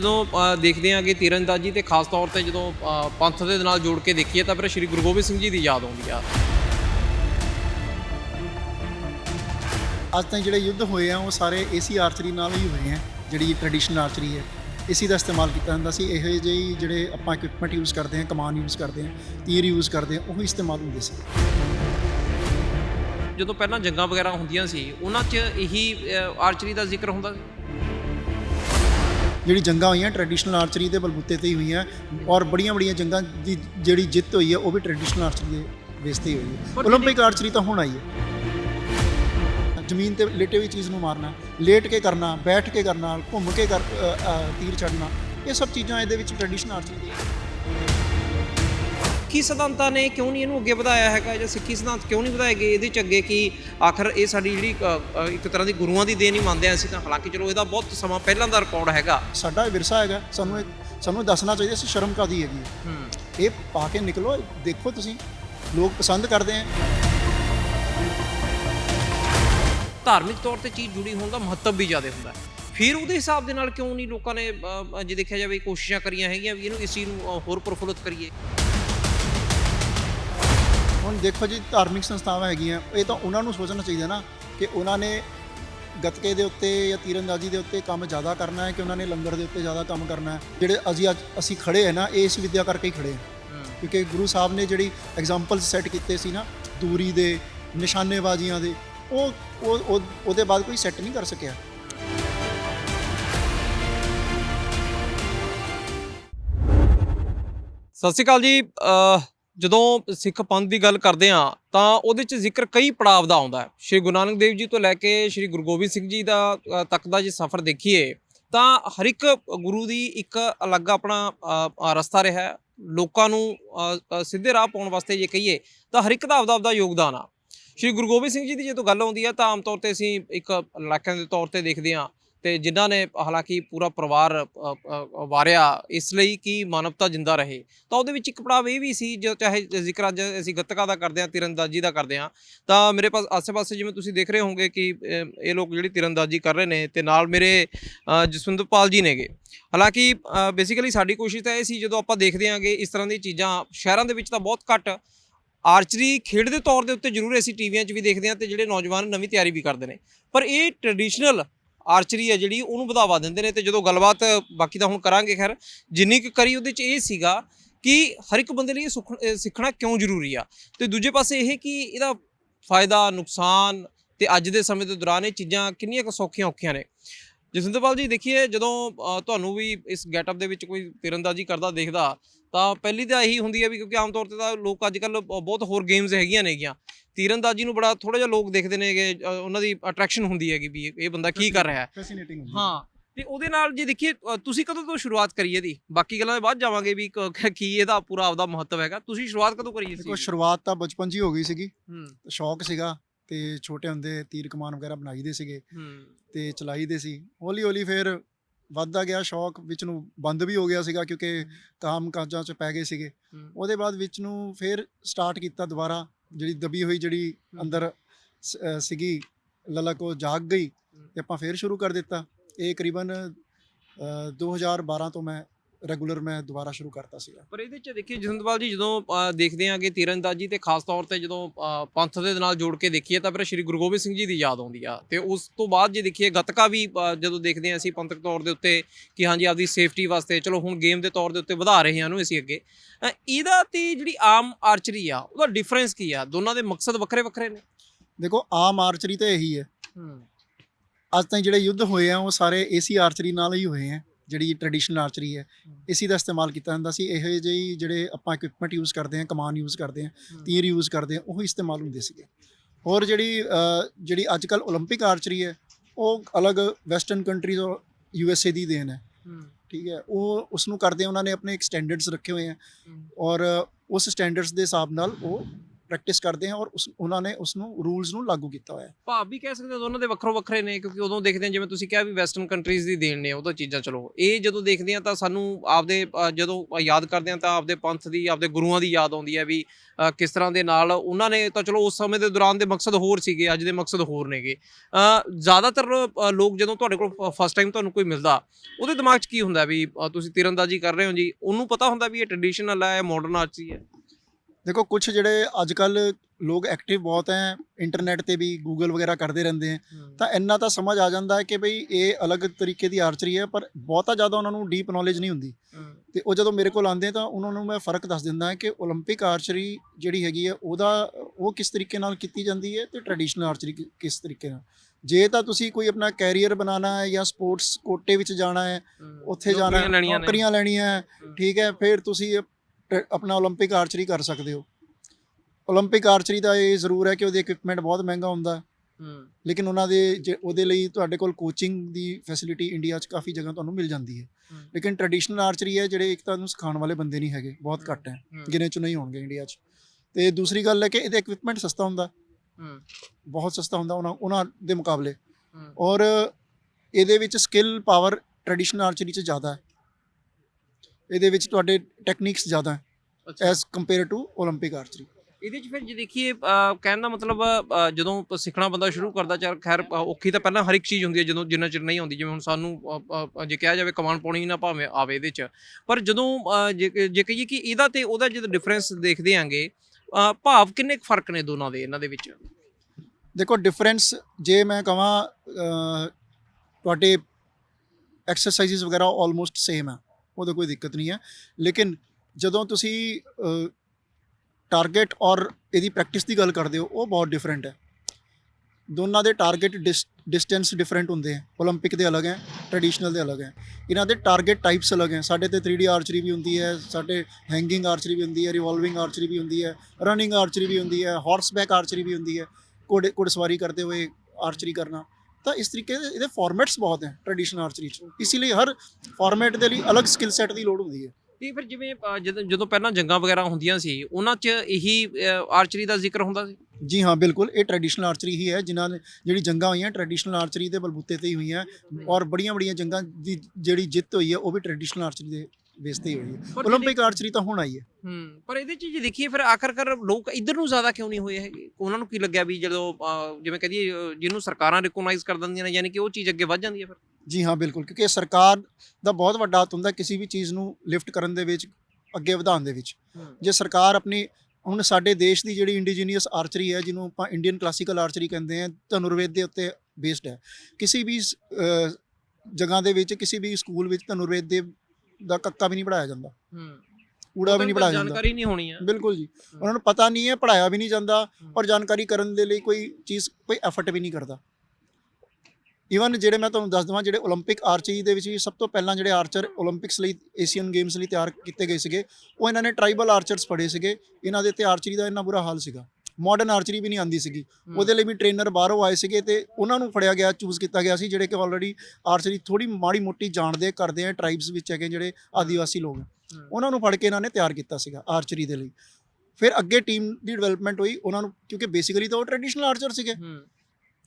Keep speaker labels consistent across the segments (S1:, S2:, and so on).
S1: ਜਦੋਂ ਦੇਖਦੇ ਹਾਂ ਕਿ ਤੀਰੰਦਾਜ਼ੀ ਤੇ ਖਾਸ ਤੌਰ ਤੇ ਜਦੋਂ ਪੰਥ ਦੇ ਨਾਲ ਜੋੜ ਕੇ ਦੇਖੀਏ ਤਾਂ ਫਿਰ ਸ਼੍ਰੀ ਗੁਰੂ ਗੋਬਿੰਦ ਸਿੰਘ ਜੀ ਦੀ ਯਾਦ ਆਉਂਦੀ ਆ।
S2: ਅੱਜ ਤਾਈਂ ਜਿਹੜੇ ਯੁੱਧ ਹੋਏ ਆ ਉਹ ਸਾਰੇ ਏਸੀ ਆਰਚਰੀ ਨਾਲ ਹੀ ਹੋਏ ਆ ਜਿਹੜੀ ਟ੍ਰੈਡੀਸ਼ਨਲ ਆਰਚਰੀ ਹੈ। ਏਸੀ ਦਾ ਇਸਤੇਮਾਲ ਕੀਤਾ ਜਾਂਦਾ ਸੀ। ਇਹੋ ਜਿਹੀ ਜਿਹੜੇ ਆਪਾਂ ਇਕਵਿਪਮੈਂਟ ਯੂਜ਼ ਕਰਦੇ ਹਾਂ ਕਮਾਨ ਯੂਜ਼ ਕਰਦੇ ਹਾਂ ਤੀਰ ਯੂਜ਼ ਕਰਦੇ ਹਾਂ ਉਹ ਇਸਤੇਮਾਲ ਹੁੰਦੇ ਸੀ।
S1: ਜਦੋਂ ਪਹਿਲਾਂ ਜੰਗਾਂ ਵਗੈਰਾ ਹੁੰਦੀਆਂ ਸੀ ਉਹਨਾਂ 'ਚ ਇਹੀ ਆਰਚਰੀ ਦਾ ਜ਼ਿਕਰ ਹੁੰਦਾ ਸੀ?
S2: ਜਿਹੜੀ ਜੰਗਾਂ ਹੋਈਆਂ ਟ੍ਰੈਡੀਸ਼ਨਲ ਆਰਚਰੀ ਦੇ ਬਲਬੂਤੇ ਤੇ ਹੀ ਹੋਈਆਂ ਔਰ ਬੜੀਆਂ ਬੜੀਆਂ ਜੰਗਾਂ ਦੀ ਜਿਹੜੀ ਜਿੱਤ ਹੋਈ ਹੈ ਉਹ ਵੀ ਟ੍ਰੈਡੀਸ਼ਨਲ ਆਰਚਰੀ ਦੇ ਬੇਸ ਤੇ ਹੀ ਹੋਈ ਹੈ 올림픽 ਆਰਚਰੀ ਤਾਂ ਹੁਣ ਆਈ ਹੈ ਜ਼ਮੀਨ ਤੇ ਲੇਟੇ ਹੋਈ ਚੀਜ਼ ਨੂੰ ਮਾਰਨਾ ਲੇਟ ਕੇ ਕਰਨਾ ਬੈਠ ਕੇ ਕਰਨਾ ਘੁੰਮ ਕੇ ਕਰ ਅ, ਅ, ਤੀਰ ਛੱਡਣਾ ਇਹ ਸਭ ਚੀਜ਼ਾਂ ਇਹਦੇ ਵਿੱਚ ਟ੍ਰੈਡੀਸ਼ਨਲ ਆਰਚਰੀ ਦੀਆਂ
S1: ਸਿੱਖੀ ਸਿਧਾਂਤਾਂ ਨੇ ਕਿਉਂ ਨਹੀਂ ਇਹਨੂੰ ਅੱਗੇ ਵਧਾਇਆ ਹੈਗਾ ਜਾਂ ਸਿੱਖੀ ਸਿਧਾਂਤ ਕਿਉਂ ਨਹੀਂ ਵਧਾਏ ਗਏ? ਇਹਦੇ ਚ ਅੱਗੇ ਕਿ ਆਖਰ ਇਹ ਸਾਡੀ ਜਿਹੜੀ ਇੱਕ ਤਰ੍ਹਾਂ ਦੀ ਗੁਰੂਆਂ ਦੀ ਦੇਣ ਹੀ ਮੰਨਦੇ ਆ ਅਸੀਂ ਤਾਂ। ਹਾਲਾਂਕਿ ਚਲੋ ਇਹਦਾ ਬਹੁਤ ਸਮਾਂ ਪਹਿਲਾਂ ਦਾ ਰਿਕਾਰਡ ਹੈਗਾ।
S2: ਸਾਡਾ ਇਹ ਵਿਰਸਾ ਹੈਗਾ। ਸਾਨੂੰ ਸਾਨੂੰ ਦੱਸਣਾ ਚਾਹੀਦਾ ਸੀ ਸ਼ਰਮ ਕਾਦੀ ਹੈਗੀ ਇਹ ਪਾ ਕੇ ਨਿਕਲੋ ਦੇਖੋ ਤੁਸੀਂ ਲੋਕ ਪਸੰਦ ਕਰਦੇ ਆ।
S1: ਧਾਰਮਿਕ ਤੌਰ ਤੇ ਚੀਜ਼ ਜੁੜੀ ਹੋਣ ਦਾ ਮਹੱਤਵ ਵੀ ਜ਼ਿਆਦਾ ਹੁੰਦਾ ਹੈ। ਫਿਰ ਉਹਦੇ ਹਿਸਾਬ ਦੇ ਨਾਲ ਕਿਉਂ ਨਹੀਂ ਲੋਕਾਂ ਨੇ ਜੇ ਦੇਖਿਆ ਜਾਵੇ ਕੋਸ਼ਿਸ਼ਾਂ ਕਰੀਆਂ ਹੈਗੀਆਂ ਵੀ ਇਹਨੂੰ ਇਸ ਚੀਜ਼ ਨੂੰ ਹੋਰ ਪ੍ਰਫੁੱਲਤ ਕਰੀਏ।
S2: ਹੁਣ ਦੇਖੋ ਜੀ ਧਾਰਮਿਕ ਸੰਸਥਾਵਾਂ ਹੈਗੀਆਂ ਇਹ ਤਾਂ ਉਹਨਾਂ ਨੂੰ ਸੋਚਣਾ ਚਾਹੀਦਾ ਨਾ ਕਿ ਉਹਨਾਂ ਨੇ ਗੱਤਕੇ ਦੇ ਉੱਤੇ ਜਾਂ ਤੀਰੰਦਾਜ਼ੀ ਦੇ ਉੱਤੇ ਕੰਮ ਜ਼ਿਆਦਾ ਕਰਨਾ ਹੈ ਕਿ ਉਹਨਾਂ ਨੇ ਲੰਗਰ ਦੇ ਉੱਤੇ ਜ਼ਿਆਦਾ ਕੰਮ ਕਰਨਾ ਹੈ। ਜਿਹੜੇ ਅਸੀਂ ਅੱਜ ਅਸੀਂ ਖੜੇ ਹੈ ਨਾ ਇਹ ਇਸ ਵਿਦਿਆ ਕਰਕੇ ਹੀ ਖੜੇ ਹਾਂ। ਕਿਉਂਕਿ ਗੁਰੂ ਸਾਹਿਬ ਨੇ ਜਿਹੜੀ ਐਗਜ਼ਾਮਪਲਸ ਸੈੱਟ ਕੀਤੇ ਸੀ ਨਾ ਦੂਰੀ ਦੇ ਨਿਸ਼ਾਨੇਬਾਜ਼ੀਆਂ ਦੇ ਉਹ ਉਹ ਉਹ- ਉਹਦੇ ਬਾਅਦ ਕੋਈ ਸੈੱਟ ਨਹੀਂ ਕਰ ਸਕਿਆ।
S1: ਸਤਿ ਸ਼੍ਰੀ ਅਕਾਲ ਜੀ। ਜਦੋਂ ਸਿੱਖ ਪੰਥ ਦੀ ਗੱਲ ਕਰਦੇ ਆ ਤਾਂ ਉਹਦੇ ਚ ਜ਼ਿਕਰ ਕਈ ਪੜਾਵ ਦਾ ਆਉਂਦਾ ਹੈ। ਸ਼੍ਰੀ ਗੁਰੂ ਨਾਨਕ ਦੇਵ ਜੀ ਤੋਂ ਲੈ ਕੇ ਸ਼੍ਰੀ ਗੁਰੂ ਗੋਬਿੰਦ ਸਿੰਘ ਜੀ ਦਾ ਤੱਕ ਦਾ ਜੇ ਸਫ਼ਰ ਦੇਖੀਏ, ਤਾਂ ਹਰ ਇੱਕ ਗੁਰੂ ਦੀ ਇੱਕ ਅਲੱਗ ਆਪਣਾ ਰਸਤਾ ਰਿਹਾ ਹੈ। ਲੋਕਾਂ ਨੂੰ ਸਿੱਧੇ ਰਾਹ ਪਾਉਣ ਵਾਸਤੇ ਜੇ ਕਹੀਏ, ਤਾਂ ਹਰ ਇੱਕ ਦਾ ਆਪਦਾ ਆਪਦਾ ਯੋਗਦਾਨ ਆ। ਸ਼੍ਰੀ ਗੁਰੂ ਗੋਬਿੰਦ ਸਿੰਘ ਜੀ ਦੀ ਜਦੋਂ ਗੱਲ ਆਉਂਦੀ ਹੈ, ਤਾਂ ਆਮ ਤੌਰ ਤੇ ਅਸੀਂ ਇੱਕ ਇਲਾਕਿਆਂ ਦੇ ਤੌਰ ਤੇ ਦੇਖਦੇ ਹਾਂ ਤੇ ਜਿਨ੍ਹਾਂ ਨੇ ਹਾਲਾਂਕਿ ਪੂਰਾ ਪਰਿਵਾਰ ਵਾਰਿਆ, ਇਸ ਲਈ ਕਿ ਮਾਨਵਤਾ ਜਿੰਦਾ ਰਹੇ? ਤਾਂ ਉਹਦੇ ਵਿੱਚ ਇੱਕ ਪੜਾਅ ਇਹ ਵੀ ਸੀ, ਜੋ ਚਾਹੇ ਜ਼ਿਕਰ ਅੱਜ ਅਸੀਂ ਗੱਤਕਾ ਦਾ ਕਰਦੇ ਹਾਂ, ਤੀਰੰਦਾਜ਼ੀ ਦਾ ਕਰਦੇ ਹਾਂ। ਤਾਂ ਮੇਰੇ ਪਾਸ, ਆਸ-ਪਾਸੇ ਜਿਵੇਂ ਤੁਸੀਂ ਦੇਖ ਰਹੇ ਹੋਵੋਗੇ ਕਿ ਇਹ ਲੋਕ ਜਿਹੜੀ ਤੀਰੰਦਾਜ਼ੀ ਕਰ ਰਹੇ ਨੇ ਤੇ ਨਾਲ ਮੇਰੇ ਜਸਵਿੰਦਰਪਾਲ ਜੀ ਨੇਗੇ। ਹਾਲਾਂਕਿ ਬੇਸਿਕਲੀ ਸਾਡੀ ਕੋਸ਼ਿਸ਼ ਤਾਂ ਇਹ ਸੀ, ਜਦੋਂ ਆਪਾਂ ਦੇਖਦੇ ਹਾਂਗੇ, ਇਸ ਤਰ੍ਹਾਂ ਦੀਆਂ ਚੀਜ਼ਾਂ ਸ਼ਹਿਰਾਂ ਦੇ ਵਿੱਚ ਤਾਂ ਬਹੁਤ ਘੱਟ। ਆਰਚਰੀ ਖੇਡ ਦੇ ਤੌਰ ਦੇ ਉੱਤੇ ਜ਼ਰੂਰ ਅਸੀਂ ਟੀਵੀਆਂ 'ਚ ਵੀ ਦੇਖਦੇ ਹਾਂ ਤੇ ਜਿਹੜੇ ਨੌਜਵਾਨ ਨਵੀਂ ਤਿਆਰੀ ਵੀ ਕਰਦੇ ਨੇ। ਪਰ ਇਹ ਟ੍ਰੈਡੀਸ਼ਨਲ ਆਰਚਰੀ ਹੈ ਜਿਹੜੀ, ਉਹਨੂੰ ਵਧਾਵਾ ਦਿੰਦੇ ਨੇ ਤੇ ਜਦੋਂ ਗੱਲਬਾਤ ਬਾਕੀ ਤਾਂ ਹੁਣ ਕਰਾਂਗੇ ਖੈਰ, ਜਿੰਨੀ ਕੁ ਕਰੀ ਉਹਦੇ 'ਚ ਇਹ ਸੀਗਾ ਕਿ ਹਰ ਇੱਕ ਬੰਦੇ ਲਈ ਇਹ ਸੁਖ- ਸਿੱਖਣਾ ਕਿਉਂ ਜ਼ਰੂਰੀ ਆ? ਤੇ ਦੂਜੇ ਪਾਸੇ ਇਹ ਕਿ ਇਹਦਾ ਫਾਇਦਾ, ਨੁਕਸਾਨ ਤੇ ਅੱਜ ਦੇ ਸਮੇਂ ਦੇ ਦੌਰਾਨ ਇਹ ਚੀਜ਼ਾਂ ਕਿੰਨੀਆਂ ਕੁ ਸੌਖੀਆਂ ਔਖੀਆਂ ਨੇ? ਜਸਿੰਦਰਪਾਲ ਜੀ, ਦੇਖੀਏ ਜਦੋਂ ਤੁਹਾਨੂੰ ਵੀ ਇਸ ਗੈਟਅਪ ਦੇ ਵਿੱਚ ਕੋਈ ਤੀਰੰਦਾਜ਼ੀ ਕਰਦਾ ਦੇਖਦਾ ਤਾਂ ਪਹਿਲੀ ਤਾਂ ਇਹੀ ਹੁੰਦੀ ਹੈ ਵੀ ਕਿਉਂਕਿ ਆਮ ਤੌਰ ਤੇ ਤਾਂ ਲੋਕ ਅੱਜ ਕੱਲ ਬਹੁਤ ਹੋਰ ਗੇਮਸ ਹੈਗੀਆਂ ਨੇਗੀਆਂ। ਤੀਰੰਦਾਜ਼ੀ ਨੂੰ ਬੜਾ ਥੋੜਾ ਜਿਹਾ ਲੋਕ ਦੇਖਦੇ ਨੇਗੇ ਉਹਨਾਂ ਦੀ ਅਟਰੈਕਸ਼ਨ ਹੁੰਦੀ ਹੈਗੀ ਵੀ ਇਹ- ਬੰਦਾ ਕੀ ਕਰ ਰਿਹਾ ਹੈ।
S2: ਫੈਸੀਨੇਟਿੰਗ
S1: ਹਾਂ। ਤੇ ਉਹਦੇ ਨਾਲ ਜੇ ਦੇਖੀਏ ਤੁਸੀਂ ਕਦੋਂ ਤੋਂ ਸ਼ੁਰੂਆਤ ਕਰੀ ਇਹਦੀ? ਬਾਕੀ ਗੱਲਾਂ ਦੇ ਬਾਅਦ ਜਾਵਾਂਗੇ ਵੀ ਕ- ਇਹਦਾ ਪੂਰਾ ਆਪਦਾ ਮਹੱਤਵ ਹੈਗਾ। ਤੁਸੀਂ ਸ਼ੁਰੂਆਤ ਕਦੋਂ ਕਰੀ
S2: ਦੇਖੋ
S1: ਸੀ?
S2: ਸ਼ੁਰੂਆਤ ਤਾਂ ਬਚਪਨ 'ਚ ਹੀ ਹੋ ਗਈ ਸੀਗੀ। ਸ਼ੌਕ ਸੀਗਾ ਤੇ ਛੋਟੇ ਹੁੰਦੇ ਤੀਰ ਕਮਾਨ ਵਗੈਰਾ ਬਣਾਈਦੇ ਸੀਗੇ ਤੇ ਚਲਾਈਦੇ ਸੀ। ਹੌਲੀ ਹੌਲੀ ਫਿਰ ਵੱਧਦਾ ਗਿਆ ਸ਼ੌਕ ਵਿੱਚ ਨੂੰ ਬੰਦ ਵੀ ਹੋ ਗਿਆ ਸੀਗਾ ਕਿਉਂਕਿ ਕਾਮ ਕਾਜਾਂ 'ਚ ਪੈ ਗਏ ਸੀਗੇ। ਉਹਦੇ ਬਾਅਦ ਵਿੱਚ ਨੂੰ ਫਿਰ ਸਟਾਰਟ ਕੀਤਾ ਦੁਬਾਰਾ ਜਿਹੜੀ ਦਬੀ ਹੋਈ ਜਿਹੜੀ ਅੰਦਰ ਸੀਗੀ ਲਲਕ ਉਹ ਜਾਗ ਗਈ ਤੇ ਆਪਾਂ ਫਿਰ ਸ਼ੁਰੂ ਕਰ ਦਿੱਤਾ। ਇਹ ਕਰੀਬਨ ਅਹ, 2012 ਤੋਂ ਮੈਂ ਰੈਗੂਲਰ ਮੈਂ ਦੁਬਾਰਾ ਸ਼ੁਰੂ ਕਰਤਾ ਸੀਗਾ।
S1: ਪਰ ਇਹਦੇ ਚ ਦੇਖੀਏ ਜਸਵੰਤਪਾਲ ਜੀ ਜਦੋਂ ਦੇਖਦੇ ਹਾਂ ਕਿ ਤੀਰੰਦਾਜ਼ੀ ਤੇ ਖਾਸ ਤੌਰ ਤੇ ਜਦੋਂ ਪੰਥ ਦੇ ਨਾਲ ਜੋੜ ਕੇ ਦੇਖੀਏ ਤਾਂ ਫਿਰ ਸ਼੍ਰੀ ਗੁਰੂ ਗੋਬਿੰਦ ਸਿੰਘ ਜੀ ਦੀ ਯਾਦ ਆਉਂਦੀ ਆ। ਤੇ ਉਸ ਤੋਂ ਬਾਅਦ ਜੇ ਦੇਖੀਏ ਗੱਤਕਾ ਵੀ ਜਦੋਂ ਦੇਖਦੇ ਹਾਂ ਅਸੀਂ ਪੰਥਕ ਤੌਰ ਦੇ ਉੱਤੇ ਕਿ ਹਾਂਜੀ ਆਪਦੀ ਸੇਫਟੀ ਵਾਸਤੇ ਚਲੋ ਹੁਣ ਗੇਮ ਦੇ ਤੌਰ ਦੇ ਉੱਤੇ ਵਧਾ ਰਹੇ ਹਾਂ ਉਹਨੂੰ ਅਸੀਂ ਅੱਗੇ ਇਹਦਾ ਤੇ ਜਿਹੜੀ ਆਮ ਆਰਚਰੀ ਆ ਉਹਦਾ ਡਿਫਰੈਂਸ ਕੀ ਆ? ਦੋਨਾਂ ਦੇ ਮਕਸਦ ਵੱਖਰੇ ਵੱਖਰੇ ਨੇ।
S2: ਦੇਖੋ ਆਮ ਆਰਚਰੀ ਤਾਂ ਇਹੀ ਹੈ।
S1: ਹੂੰ।
S2: ਅੱਜ ਤਾਈਂ ਜਿਹੜੇ ਯੁੱਧ ਹੋਏ ਆ ਉਹ ਸਾਰੇ ਏਸੀ ਆਰਚਰੀ ਨਾਲ ਹੀ ਹੋਏ ਆ। ਜਿਹੜੀ ਟ੍ਰੈਡੀਸ਼ਨਲ ਆਰਚਰੀ ਹੈ ਏਸੀ ਦਾ ਇਸਤੇਮਾਲ ਕੀਤਾ ਜਾਂਦਾ ਸੀ ਇਹੋ ਜਿਹੀ ਜਿਹੜੇ ਆਪਾਂ ਇਕਵਿਪਮੈਂਟ ਯੂਜ਼ ਕਰਦੇ ਹਾਂ ਕਮਾਨ ਯੂਜ਼ ਕਰਦੇ ਹਾਂ ਤੀਰ ਯੂਜ਼ ਕਰਦੇ ਹਾਂ ਉਹ ਇਸਤੇਮਾਲ ਹੁੰਦੇ ਸੀਗੇ ਹੋਰ ਜਿਹੜੀ ਅਹ, ਜਿਹੜੀ ਅੱਜ ਕੱਲ 올림픽 ਆਰਚਰੀ ਹੈ ਉਹ ਅਲੱਗ ਵੈਸਟਰਨ ਕੰਟਰੀਜ਼ ਔਰ ਯੂ ਐਸ ਏ ਦੀ ਦੇਣ ਹੈ ਠੀਕ ਹੈ ਉਹ ਉਸ ਨੂੰ ਕਰਦੇ ਉਹਨਾਂ ਨੇ ਆਪਣੇ ਇੱਕ ਸਟੈਂਡਰਡਸ ਰੱਖੇ ਹੋਏ ਆ ਔਰ ਉਸ ਸਟੈਂਡਰਡਸ ਦੇ ਹਿਸਾਬ ਨਾਲ ਉਹ ਪ੍ਰੈਕਟਿਸ ਕਰਦੇ ਹਾਂ ਔਰ ਉਸ, ਉਹਨਾਂ ਨੇ ਉਸ ਨੂੰ ਰੂਲਸ ਨੂੰ ਲਾਗੂ ਕੀਤਾ ਹੋਇਆ ਹੈ।
S1: ਭਾਵ ਵੀ ਕਹਿ ਸਕਦੇ ਹੋ ਦੋਨਾਂ ਦੇ ਵੱਖਰੋ ਵੱਖਰੇ ਨੇ ਕਿਉਂਕਿ ਉਦੋਂ ਦੇਖਦੇ ਹਾਂ ਜਿਵੇਂ ਤੁਸੀਂ ਕਿਹਾ ਵੀ ਵੈਸਟਰਨ ਕੰਟਰੀਜ਼ ਦੀ ਦੇਣ ਨੇ, ਉਹ ਤਾਂ ਚੀਜ਼ਾਂ ਚਲੋ, ਇਹ ਜਦੋਂ ਦੇਖਦੇ ਹਾਂ ਤਾਂ ਸਾਨੂੰ ਆਪਦੇ ਜਦੋਂ ਯਾਦ ਕਰਦੇ ਹਾਂ ਤਾਂ ਆਪਦੇ ਪੰਥ ਦੀ, ਆਪਦੇ ਗੁਰੂਆਂ ਦੀ ਯਾਦ ਆਉਂਦੀ ਹੈ ਵੀ ਕਿਸ ਤਰ੍ਹਾਂ ਦੇ ਨਾਲ ਉਹਨਾਂ ਨੇ ਤਾਂ ਚਲੋ ਉਸ ਸਮੇਂ ਦੇ ਦੌਰਾਨ ਦੇ ਮਕਸਦ ਹੋਰ ਸੀਗੇ, ਅੱਜ ਦੇ ਮਕਸਦ ਹੋਰ ਨੇਗੇ। ਜ਼ਿਆਦਾਤਰ ਲੋਕ ਜਦੋਂ ਤੁਹਾਡੇ ਕੋਲ ਫਸਟ ਟਾਈਮ ਤੁਹਾਨੂੰ ਕੋਈ ਮਿਲਦਾ, ਉਹਦੇ ਦਿਮਾਗ 'ਚ ਕੀ ਹੁੰਦਾ ਵੀ ਤੁਸੀਂ ਤੀਰੰਦਾਜ਼ੀ ਕਰ ਰਹੇ ਹੋ ਜੀ, ਉਹਨੂੰ ਪਤਾ ਹੁੰਦਾ ਵੀ ਇਹ ਟ੍ਰੈਡੀਸ਼ਨਲ ਹੈ ਮਾਡਰਨ ਆਰਟਸ ਹੈ।
S2: ਦੇਖੋ ਕੁਝ ਜਿਹੜੇ ਅੱਜ ਕੱਲ ਲੋਕ ਐਕਟਿਵ ਬਹੁਤ ਹੈ ਇੰਟਰਨੈਟ ਤੇ ਵੀ ਗੂਗਲ ਵਗੈਰਾ ਕਰਦੇ ਰਹਿੰਦੇ ਹੈ ਤਾਂ ਇੰਨਾ ਤਾਂ ਸਮਝ ਆ ਜਾਂਦਾ ਹੈ ਕਿ ਭਈ ਇਹ ਅਲੱਗ ਤਰੀਕੇ ਦੀ ਆਰਚਰੀ ਹੈ ਪਰ ਬਹੁਤਾ ਜ਼ਿਆਦਾ ਉਹਨਾਂ ਨੂੰ ਡੀਪ ਨੌਲੇਜ ਨਹੀਂ ਹੁੰਦੀ ਤੇ ਉਹ ਜਦੋਂ ਮੇਰੇ ਕੋਲ ਆਉਂਦੇ ਤਾਂ ਉਹਨਾਂ ਨੂੰ ਮੈਂ ਫਰਕ ਦੱਸ ਦਿੰਦਾ ਹਾਂ ਕਿ 올림픽 ਆਰਚਰੀ ਜਿਹੜੀ ਹੈਗੀ ਹੈ ਉਹਦਾ ਉਹ ਕਿਸ ਤਰੀਕੇ ਨਾਲ ਕੀਤੀ ਜਾਂਦੀ ਹੈ ਤੇ ਟ੍ਰੈਡੀਸ਼ਨਲ ਆਰਚਰੀ ਕਿ- ਕਿਸ ਤਰੀਕੇ ਨਾਲ ਜੇ ਤਾਂ ਤੁਸੀਂ ਕੋਈ ਆਪਣਾ ਕੈਰੀਅਰ ਬਣਾਉਣਾ ਹੈ ਜਾਂ ਸਪੋਰਟਸ ਕੋਟੇ ਵਿੱਚ ਜਾਣਾ ਹੈ ਉੱਥੇ ਜਾਣਾ ਹੈ,
S1: ਲੈਣੀਆਂ ਨੇ।
S2: ਨੌਕਰੀਆਂ ਲੈਣੀਆਂ ਹੈ
S1: ਹਮ।
S2: ਠੀਕ ਹੈ ਫਿਰ ਤੁਸੀਂ ਇਹ ਆਪਣਾ 올림픽 ਆਰਚਰੀ ਕਰ ਸਕਦੇ ਹੋ 올림픽 ਆਰਚਰੀ ਦਾ ਇਹ ਜ਼ਰੂਰ ਹੈ ਕਿ ਉਹਦੇ ਇਕਵਿਪਮੈਂਟ ਬਹੁਤ ਮਹਿੰਗਾ ਹੁੰਦਾ ਹੈ
S1: ਹੂੰ
S2: ਲੇਕਿਨ ਉਹਨਾਂ ਦੇ ਜੇ- ਉਹਦੇ ਲਈ ਤੁਹਾਡੇ ਕੋਲ ਕੋਚਿੰਗ ਦੀ ਫੈਸਿਲਿਟੀ ਇੰਡੀਆ 'ਚ ਕਾਫੀ ਜਗ੍ਹਾ ਤੁਹਾਨੂੰ ਮਿਲ ਜਾਂਦੀ ਹੈ
S1: ਹਮ।
S2: ਲੇਕਿਨ ਟ੍ਰੈਡੀਸ਼ਨਲ ਆਰਚਰੀ ਹੈ ਜਿਹੜੇ ਇੱਕ ਤਾਂ ਉਹਨੂੰ ਸਿਖਾਉਣ ਵਾਲੇ ਬੰਦੇ ਨਹੀਂ ਹੈਗੇ ਬਹੁਤ ਘੱਟ ਹੈ ਗਿਣੇ ਚ ਨਹੀਂ ਹੋਣਗੇ ਇੰਡੀਆ 'ਚ ਤੇ ਦੂਸਰੀ ਗੱਲ ਹੈ ਕਿ ਇਹਦਾ ਇਕਵਿਪਮੈਂਟ ਸਸਤਾ ਹੁੰਦਾ
S1: ਹੂੰ
S2: ਬਹੁਤ ਸਸਤਾ ਹੁੰਦਾ ਉਹਨਾਂ ਉਹਨਾਂ ਦੇ ਮੁਕਾਬਲੇ
S1: ਹੂੰ
S2: ਔਰ ਇਹਦੇ ਵਿੱਚ ਸਕਿੱਲ ਪਾਵਰ ਟ੍ਰੈਡੀਸ਼ਨਲ ਆਰਚਰੀ 'ਚ ਜ਼ਿਆਦਾ ਹੈ ਇਹਦੇ ਵਿੱਚ ਤੁਹਾਡੇ ਟੈਕਨੀਕਸ ਜ਼ਿਆਦਾ ਹੈ
S1: ਅੱਛਾ
S2: ਐਸ ਕੰਪੇਅਰ ਟੂ 올림픽 ਆਰਚਰੀ
S1: ਇਹਦੇ ਚ ਫਿਰ ਜੇ ਦੇਖੀਏ ਅਹ, ਕਹਿਣ ਦਾ ਮਤਲਬ ਅਹ, ਜਦੋਂ ਪ- ਸਿੱਖਣਾ ਬੰਦਾ ਸ਼ੁਰੂ ਕਰਦਾ ਚਾਰ ਖੈਰ ਅਹ, ਔਖੀ ਤਾਂ ਪਹਿਲਾਂ ਹਰ ਇੱਕ ਚੀਜ਼ ਹੁੰਦੀ ਹੈ ਜਦੋਂ ਜਿੰਨਾ ਚਿਰ ਨਹੀਂ ਆਉਂਦੀ ਜਿਵੇਂ ਹੁਣ ਸਾਨੂੰ ਅਹ, ਅਹ, ਜੇ ਕਿਹਾ ਜਾਵੇ ਕਮਾਂਡ ਪਾਉਣੀ ਨਾ ਭਾਵੇਂ ਆਵੇ ਇਹਦੇ ਚ ਪਰ ਜਦੋਂ ਅਹ, ਜੇ ਜੇ ਕਹੀਏ ਕਿ ਇਹਦਾ ਤੇ ਉਹਦਾ ਜਦੋਂ ਡਿਫਰੈਂਸ ਦੇਖਦੇ ਆਂਗੇ ਅਹ, ਭਾਵ ਕਿੰਨੇ ਕੁ ਫਰਕ ਨੇ ਦੋਨਾਂ ਦੇ ਇਹਨਾਂ ਦੇ ਵਿੱਚ
S2: ਦੇਖੋ ਡਿਫਰੈਂਸ ਜੇ ਮੈਂ ਕਹਾਂ ਅਹ, ਤੁਹਾਡੇ ਐਕਸਰਸਾਈਜ਼ਸ ਵਗੈਰਾ ਆਲਮੋਸਟ ਸੇਮ ਹੈ ਉਹਦਾ ਕੋਈ ਦਿੱਕਤ ਨਹੀਂ ਹੈ ਲੇਕਿਨ ਜਦੋਂ ਤੁਸੀਂ ਟਾਰਗੇਟ ਔਰ ਇਹਦੀ ਪ੍ਰੈਕਟਿਸ ਦੀ ਗੱਲ ਕਰਦੇ ਹੋ ਉਹ ਬਹੁਤ ਡਿਫਰੈਂਟ ਹੈ ਦੋਨਾਂ ਦੇ ਟਾਰਗੇਟ ਡਿਸਟੈਂਸ ਡਿਫਰੈਂਟ ਹੁੰਦੇ ਹੈ 올림픽 ਦੇ ਅਲੱਗ ਹੈ ਟ੍ਰੈਡੀਸ਼ਨਲ ਦੇ ਅਲੱਗ ਹੈ ਇਹਨਾਂ ਦੇ ਟਾਰਗੇਟ ਟਾਈਪਸ ਅਲੱਗ ਹੈ ਸਾਡੇ ਤੇ 3D ਆਰਚਰੀ ਵੀ ਹੁੰਦੀ ਹੈ ਸਾਡੇ ਹੈਂਗਿੰਗ ਆਰਚਰੀ ਵੀ ਹੁੰਦੀ ਹੈ ਰਿਵੋਲਵਿੰਗ ਆਰਚਰੀ ਵੀ ਹੁੰਦੀ ਹੈ ਰਨਿੰਗ ਆਰਚਰੀ ਵੀ ਹੁੰਦੀ ਹੈ ਹਾਰਸਬੈਕ ਆਰਚਰੀ ਵੀ ਹੁੰਦੀ ਹੈ ਘੋੜੇ ਘੋੜਸਵਾਰੀ ਕਰਦੇ ਹੋਏ ਆਰਚਰੀ ਕਰਨਾ ਤਾਂ ਇਸ ਤਰੀਕੇ ਦੇ ਇਹਦੇ ਫਾਰਮੈਟਸ ਬਹੁਤ ਹੈ ਟ੍ਰੈਡੀਸ਼ਨਲ ਆਰਚਰੀ ਚ। ਇਸ ਲਈ ਹਰ ਫਾਰਮੈਟ ਦੇ ਲਈ ਅਲੱਗ ਸਕਿੱਲ ਸੈਟ ਦੀ ਲੋੜ ਹੁੰਦੀ ਹੈ।
S1: ਤੇ ਫਿਰ ਜਿਵੇਂ ਅਹ, ਜਦੋਂ ਜਦੋਂ ਪਹਿਲਾਂ ਜੰਗਾਂ ਵਗੈਰਾ ਹੁੰਦੀਆਂ ਸੀ ਉਹਨਾਂ 'ਚ ਇਹੀ ਆਰਚਰੀ ਦਾ ਜ਼ਿਕਰ ਹੁੰਦਾ ਸੀ?
S2: ਜੀ ਹਾਂ ਬਿਲਕੁਲ। ਇਹ ਟ੍ਰੈਡੀਸ਼ਨਲ ਆਰਚਰੀ ਹੀ ਹੈ ਜਿਨ੍ਹਾਂ ਨੇ ਜਿਹੜੀ ਜੰਗਾਂ ਹੋਈਆਂ ਟ੍ਰੈਡੀਸ਼ਨਲ ਆਰਚਰੀ ਦੇ ਬਲਬੂਤੇ ਤੇ ਹੀ ਹੋਈਆਂ। ਔਰ ਬੜੀਆਂ ਬੜੀਆਂ ਜੰਗਾਂ ਦੀ ਜਿਹੜੀ ਜਿੱਤ ਹੋਈ ਹੈ ਉਹ ਵੀ ਟ੍ਰੈਡੀਸ਼ਨਲ ਆਰਚਰੀ ਦੇ ਬੇਸ ਤੇ ਹੀ ਹੋਈ ਹੈ
S1: ਪਰ ਜਿਹੜੀ-
S2: 올림픽 ਆਰਚਰੀ ਤਾਂ ਹੁਣ ਆਈ ਹੈ
S1: ਹੂੰ ਪਰ ਇਹਦੇ ਚ ਜੇ ਦੇਖੀਏ ਫਿਰ ਆਖਰਕਾਰ ਲੋਕ ਇੱਧਰ ਨੂੰ ਜ਼ਿਆਦਾ ਕਿਉਂ ਨਹੀਂ ਹੋਏ ਹੈਗੇ ਉਹਨਾਂ ਨੂੰ ਕੀ ਲੱਗਿਆ ਵੀ ਜਦੋਂ ਅਹ, ਜਿਵੇਂ ਕਹਦੀਏ ਅਹ, ਜਿਹਨੂੰ ਸਰਕਾਰਾਂ ਰਿਕਗਨਾਈਜ਼ ਕਰ ਦਿੰਦੀਆਂ ਨੇ ਯਾਨੀ ਕਿ ਉਹ ਚੀਜ਼ ਅੱਗੇ ਵੱਧ ਜਾਂਦੀ ਹੈ ਫਿਰ
S2: ਜੀ ਹਾਂ ਬਿਲਕੁਲ ਕਿਉਂਕਿ ਸਰਕਾਰ ਦਾ ਬਹੁਤ ਵੱਡਾ ਹੱਥ ਹੁੰਦਾ ਕਿਸੇ ਵੀ ਚੀਜ਼ ਨੂੰ ਲਿਫਟ ਕਰਨ ਦੇ ਵਿੱਚ ਅੱਗੇ ਵਧਾਉਣ ਦੇ ਵਿੱਚ ਜੇ ਸਰਕਾਰ ਆਪਣੀ ਹੁਣ ਸਾਡੇ ਦੇਸ਼ ਦੀ ਜਿਹੜੀ ਇੰਡੀਜੀਨੀਅਸ ਆਰਚਰੀ ਹੈ ਜਿਹਨੂੰ ਆਪਾਂ ਇੰਡੀਅਨ ਕਲਾਸੀਕਲ ਆਰਚਰੀ ਕਹਿੰਦੇ ਆ ਧਨੁਰਵੇਦ ਦੇ ਉੱਤੇ ਬੇਸਡ ਹੈ ਕਿਸੇ ਵੀ ਸ- ਅਹ ਜਗ੍ਹਾ ਦੇ ਵਿੱਚ ਕਿਸੇ ਵੀ ਸਕੂਲ ਵਿੱਚ ਧਨੁਰਵੇਦ ਦੇ ਦਾ ਕੱਕਾ ਵੀ ਨਹੀਂ ਪੜਾਇਆ ਜਾਂਦਾ।
S1: ਹੂੰ।
S2: ਊੜਾ ਵੀ ਨਹੀਂ ਪੜਾਇਆ ਜਾਂਦਾ।
S1: ਜਾਣਕਾਰੀ ਨਹੀਂ ਹੋਣੀ ਆ।
S2: ਬਿਲਕੁਲ ਜੀ। ਉਹਨਾਂ ਨੂੰ ਪਤਾ ਨਹੀਂ ਹੈ ਪੜਾਇਆ ਵੀ ਨਹੀਂ ਜਾਂਦਾ ਔਰ ਜਾਣਕਾਰੀ ਕਰਨ ਦੇ ਲਈ ਕੋਈ ਚੀਜ਼ ਕੋਈ ਐਫਰਟ ਵੀ ਨਹੀਂ ਕਰਦਾ। ਈਵਨ ਜਿਹੜੇ ਮੈਂ ਤੁਹਾਨੂੰ ਦੱਸ ਦਵਾਂ ਜਿਹੜੇ 올림픽 ਆਰਚਰੀ ਦੇ ਵਿੱਚ ਵੀ ਸਭ ਤੋਂ ਪਹਿਲਾਂ ਜਿਹੜੇ ਆਰਚਰ 올림픽ਸ ਲਈ ਏਸ਼ੀਅਨ ਗੇਮਸ ਲਈ ਤਿਆਰ ਕੀਤੇ ਗਏ ਸੀਗੇ ਉਹ ਇਹਨਾਂ ਨੇ ਟ੍ਰਾਈਬਲ ਆਰਚਰਸ ਪੜੇ ਸੀਗੇ। ਇਹਨਾਂ ਦੇ ਤੇ ਆਰਚਰੀ ਦਾ ਇੰਨਾ ਬੁਰਾ ਹਾਲ ਸੀਗਾ। ਮਾਡਰਨ ਆਰਚਰੀ ਵੀ ਨਹੀਂ ਆਂਦੀ ਸੀਗੀ ਉਹਦੇ ਲਈ ਵੀ ਟ੍ਰੇਨਰ ਬਾਹਰੋਂ ਆਏ ਸੀਗੇ ਤੇ ਉਹਨਾਂ ਨੂੰ ਫੜਿਆ ਗਿਆ ਚੂਜ਼ ਕੀਤਾ ਗਿਆ ਸੀ ਜਿਹੜੇ ਕਿ ਆਲਰੇਡੀ ਆਰਚਰੀ ਥੋੜੀ ਮਾੜੀ ਮੋਟੀ ਜਾਣਦੇ ਕਰਦੇ ਆ ਟ੍ਰਾਈਬਸ ਵਿੱਚ ਹੈਗੇ ਜਿਹੜੇ ਆਦੀਵਾਸੀ ਲੋਕ
S1: ਹਮ।
S2: ਉਹਨਾਂ ਨੂੰ ਫੜ ਕੇ ਇਹਨਾਂ ਨੇ ਤਿਆਰ ਕੀਤਾ ਸੀਗਾ ਆਰਚਰੀ ਦੇ ਲਈ ਫਿਰ ਅੱਗੇ ਟੀਮ ਦੀ ਡਿਵੈਲਪਮੈਂਟ ਹੋਈ ਉਹਨਾਂ ਨੂੰ ਕਿਉਂਕਿ ਬੇਸਿਕਲੀ ਤਾਂ ਉਹ ਟ੍ਰੈਡੀਸ਼ਨਲ ਆਰਚਰ ਸੀਗੇ
S1: ਹੂੰ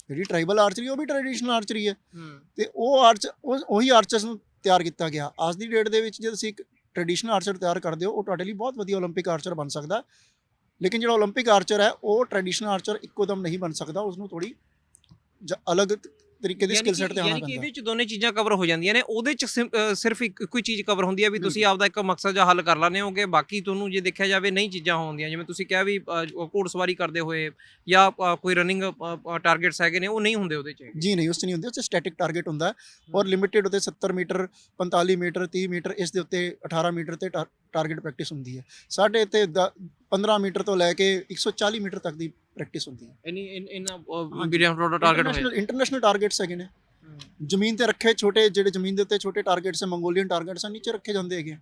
S2: ਜਿਹੜੀ ਟ੍ਰਾਈਬਲ ਆਰਚਰੀ ਉਹ ਵੀ ਟ੍ਰੈਡੀਸ਼ਨਲ ਆਰਚਰੀ ਹੈ
S1: ਹੂੰ
S2: ਤੇ ਉਹ ਆਰਚ ਉਹ- ਉਹੀ ਆਰਚਰਸ ਨੂੰ ਤਿਆਰ ਕੀਤਾ ਗਿਆ ਅੱਜ ਦੀ ਡੇਟ ਦੇ ਵਿੱਚ ਜੇ ਤੁਸੀਂ ਇੱਕ ਟ੍ਰੈਡੀਸ਼ਨਲ ਆਰਚਰ ਤਿਆਰ ਕਰਦੇ ਹੋ ਉਹ ਤੁਹਾਡੇ ਲਈ ਬਹੁਤ ਵਧੀਆ 올림픽 ਆਰਚਰ ਬਣ ਸਕਦਾ ਹੈ। ਲੇਕਿਨ ਜਿਹੜਾ 올림픽 ਆਰਚਰ ਹੈ ਉਹ ਟ੍ਰੈਡੀਸ਼ਨਲ ਆਰਚਰ ਇੱਕੋ ਦਮ ਨਹੀਂ ਬਣ ਸਕਦਾ ਉਸ ਨੂੰ ਥੋੜੀ ਅਲੱਗ ਤ- ਤਰੀਕੇ ਦੀ ਸਕਿੱਲ ਸੈਟ ਤੇ ਆਉਣਾ
S1: ਯਾਨੀ ਕਿ
S2: ਪੈਂਦਾ।
S1: ਇਹਦੇ ਚ ਦੋਨੇ ਚੀਜ਼ਾਂ ਕਵਰ ਹੋ ਜਾਂਦੀਆਂ ਨੇ ਉਹਦੇ ਚ ਸਿਮ- ਸਿਰਫ ਇੱਕ ਇੱਕੋ ਹੀ ਚੀਜ਼ ਕਵਰ ਹੁੰਦੀ ਹੈ ਵੀ ਤੁਸੀਂ ਆਪਦਾ ਇੱਕ ਮਕਸਦ ਜਾਂ ਹੱਲ ਕਰ ਲੈਂਦੇ ਹੋਗੇ ਬਾਕੀ ਤੁਹਾਨੂੰ ਜੇ ਦੇਖਿਆ ਜਾਵੇ ਨਹੀਂ ਚੀਜ਼ਾਂ ਹੁੰਦੀਆਂ ਜਿਵੇਂ ਤੁਸੀਂ ਕਿਹਾ ਵੀ ਅਹ, ਘੋੜਸਵਾਰੀ ਕਰਦੇ ਹੋਏ ਜਾਂ ਕੋਈ ਰਨਿੰਗ ਟਾਰਗੇਟਸ ਹੈਗੇ ਨੇ ਉਹ ਨਹੀਂ ਹੁੰਦੇ ਉਹਦੇ ਚ।
S2: ਜੀ ਨਹੀਂ ਉਸ 'ਚ ਨਹੀਂ ਹੁੰਦੀ ਉਸ 'ਚ ਸਟੈਟਿਕ ਟਾਰਗੇਟ ਹੁੰਦਾ। ਹੈ। ਔਰ ਲਿਮਿਟਿਡ ਉਹਦੇ 70 ਮੀਟਰ 45 ਮੀਟਰ 30 ਮੀਟਰ ਇਸ ਦੇ ਉੱਤੇ 18 ਮੀਟਰ ਤੇ ਟਾਰਗੇਟ ਪ੍ਰੈਕਟਿਸ ਹੁੰਦੀ ਹੈ। ਸਾਡੇ ਇੱਥੇ ਦ- 15 ਮੀਟਰ ਤੋਂ ਲੈ ਕੇ 140 ਮੀਟਰ ਤੱਕ ਦੀ ਪ੍ਰੈਕਟਿਸ ਹੁੰਦੀ ਹੈ।
S1: ਇਨੀ ਇਨ ਵੀਡੀਓ ਟਾਰਗੇਟ ਹੋਏ।
S2: ਇੰਟਰਨੈਸ਼ਨਲ ਇੰਟਰਨੈਸ਼ਨਲ ਟਾਰਗੇਟਸ ਹੈਗੇ ਨੇ। ਜ਼ਮੀਨ ਤੇ ਰੱਖੇ ਛੋਟੇ ਜਿਹੜੇ ਜ਼ਮੀਨ ਦੇ ਉੱਤੇ ਛੋਟੇ ਟਾਰਗੇਟਸ ਹੈ ਮੰਗੋਲੀਅਨ ਟਾਰਗੇਟਸ ਹੈ ਨੀਚੇ ਰੱਖੇ ਜਾਂਦੇ ਹੈਗੇ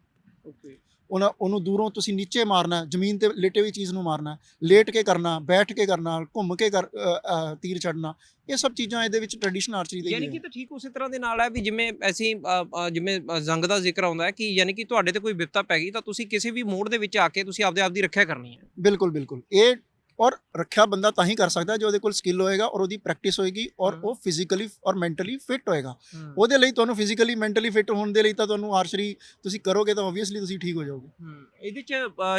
S1: ਓਕੇ
S2: ਉਹਨਾਂ ਉਹਨੂੰ ਦੂਰੋਂ ਤੁਸੀਂ ਨੀਚੇ ਮਾਰਨਾ ਜ਼ਮੀਨ ਤੇ ਲੇਟੇ ਹੋਈ ਚੀਜ਼ ਨੂੰ ਮਾਰਨਾ ਲੇਟ ਕੇ ਕਰਨਾ ਬੈਠ ਕੇ ਕਰਨਾ ਘੁੰਮ ਕੇ ਕਰ ਤੀਰ ਛੱਡਣਾ ਇਹ ਸਭ ਚੀਜ਼ਾਂ ਇਹਦੇ ਵਿੱਚ ਟ੍ਰੈਡੀਸ਼ਨਲ ਆਰਚਰੀ ਦੇ
S1: ਯਾਨੀ ਕਿ ਤਾਂ ਠੀਕ ਉਸੇ ਤਰ੍ਹਾਂ ਦੇ ਨਾਲ ਹੈ ਵੀ ਜਿਵੇਂ ਅਸੀਂ ਜਿਵੇਂ ਜੰਗ ਦਾ ਜ਼ਿਕਰ ਆਉਂਦਾ ਹੈ ਕਿ ਯਾਨੀ ਕਿ ਤੁਹਾਡੇ ਤੇ ਕੋਈ ਵਿਪਤਾ ਪੈ ਗਈ ਤਾਂ ਤੁਸੀਂ ਕਿਸੇ ਵੀ ਮੋੜ ਦੇ ਵਿੱਚ ਆ ਕੇ ਤੁਸੀਂ ਆਪਦੇ ਆਪ ਦੀ ਰੱਖਿਆ ਕਰਨੀ ਹੈ।
S2: ਬਿਲਕੁਲ ਬਿਲਕੁਲ। ਇਹ ਔਰ ਰੱਖਿਆ ਬੰਦਾ ਤਾਂ ਹੀ ਕਰ ਸਕਦਾ ਜੇ ਉਹਦੇ ਕੋਲ ਸਕਿੱਲ ਹੋਏਗਾ ਔਰ ਉਹਦੀ ਪ੍ਰੈਕਟਿਸ ਹੋਏਗੀ ਔਰ। ਉਹ ਫਿਜ਼ੀਕਲੀ ਔਰ ਮੈਂਟਲੀ ਫਿਟ ਹੋਏਗਾ। ਉਹਦੇ ਲਈ ਤੁਹਾਨੂੰ ਫਿਜ਼ੀਕਲੀ ਮੈਂਟਲੀ ਫਿਟ ਹੋਣ ਦੇ ਲਈ ਤਾਂ ਤੁਹਾਨੂੰ ਆਰਚਰੀ ਤੁਸੀਂ ਕਰੋਗੇ ਤਾਂ ਆਬਵੀਅਸਲੀ ਤੁਸੀਂ ਠੀਕ ਹੋ ਜਾਓਗੇ।
S1: ਇਹਦੇ ਚ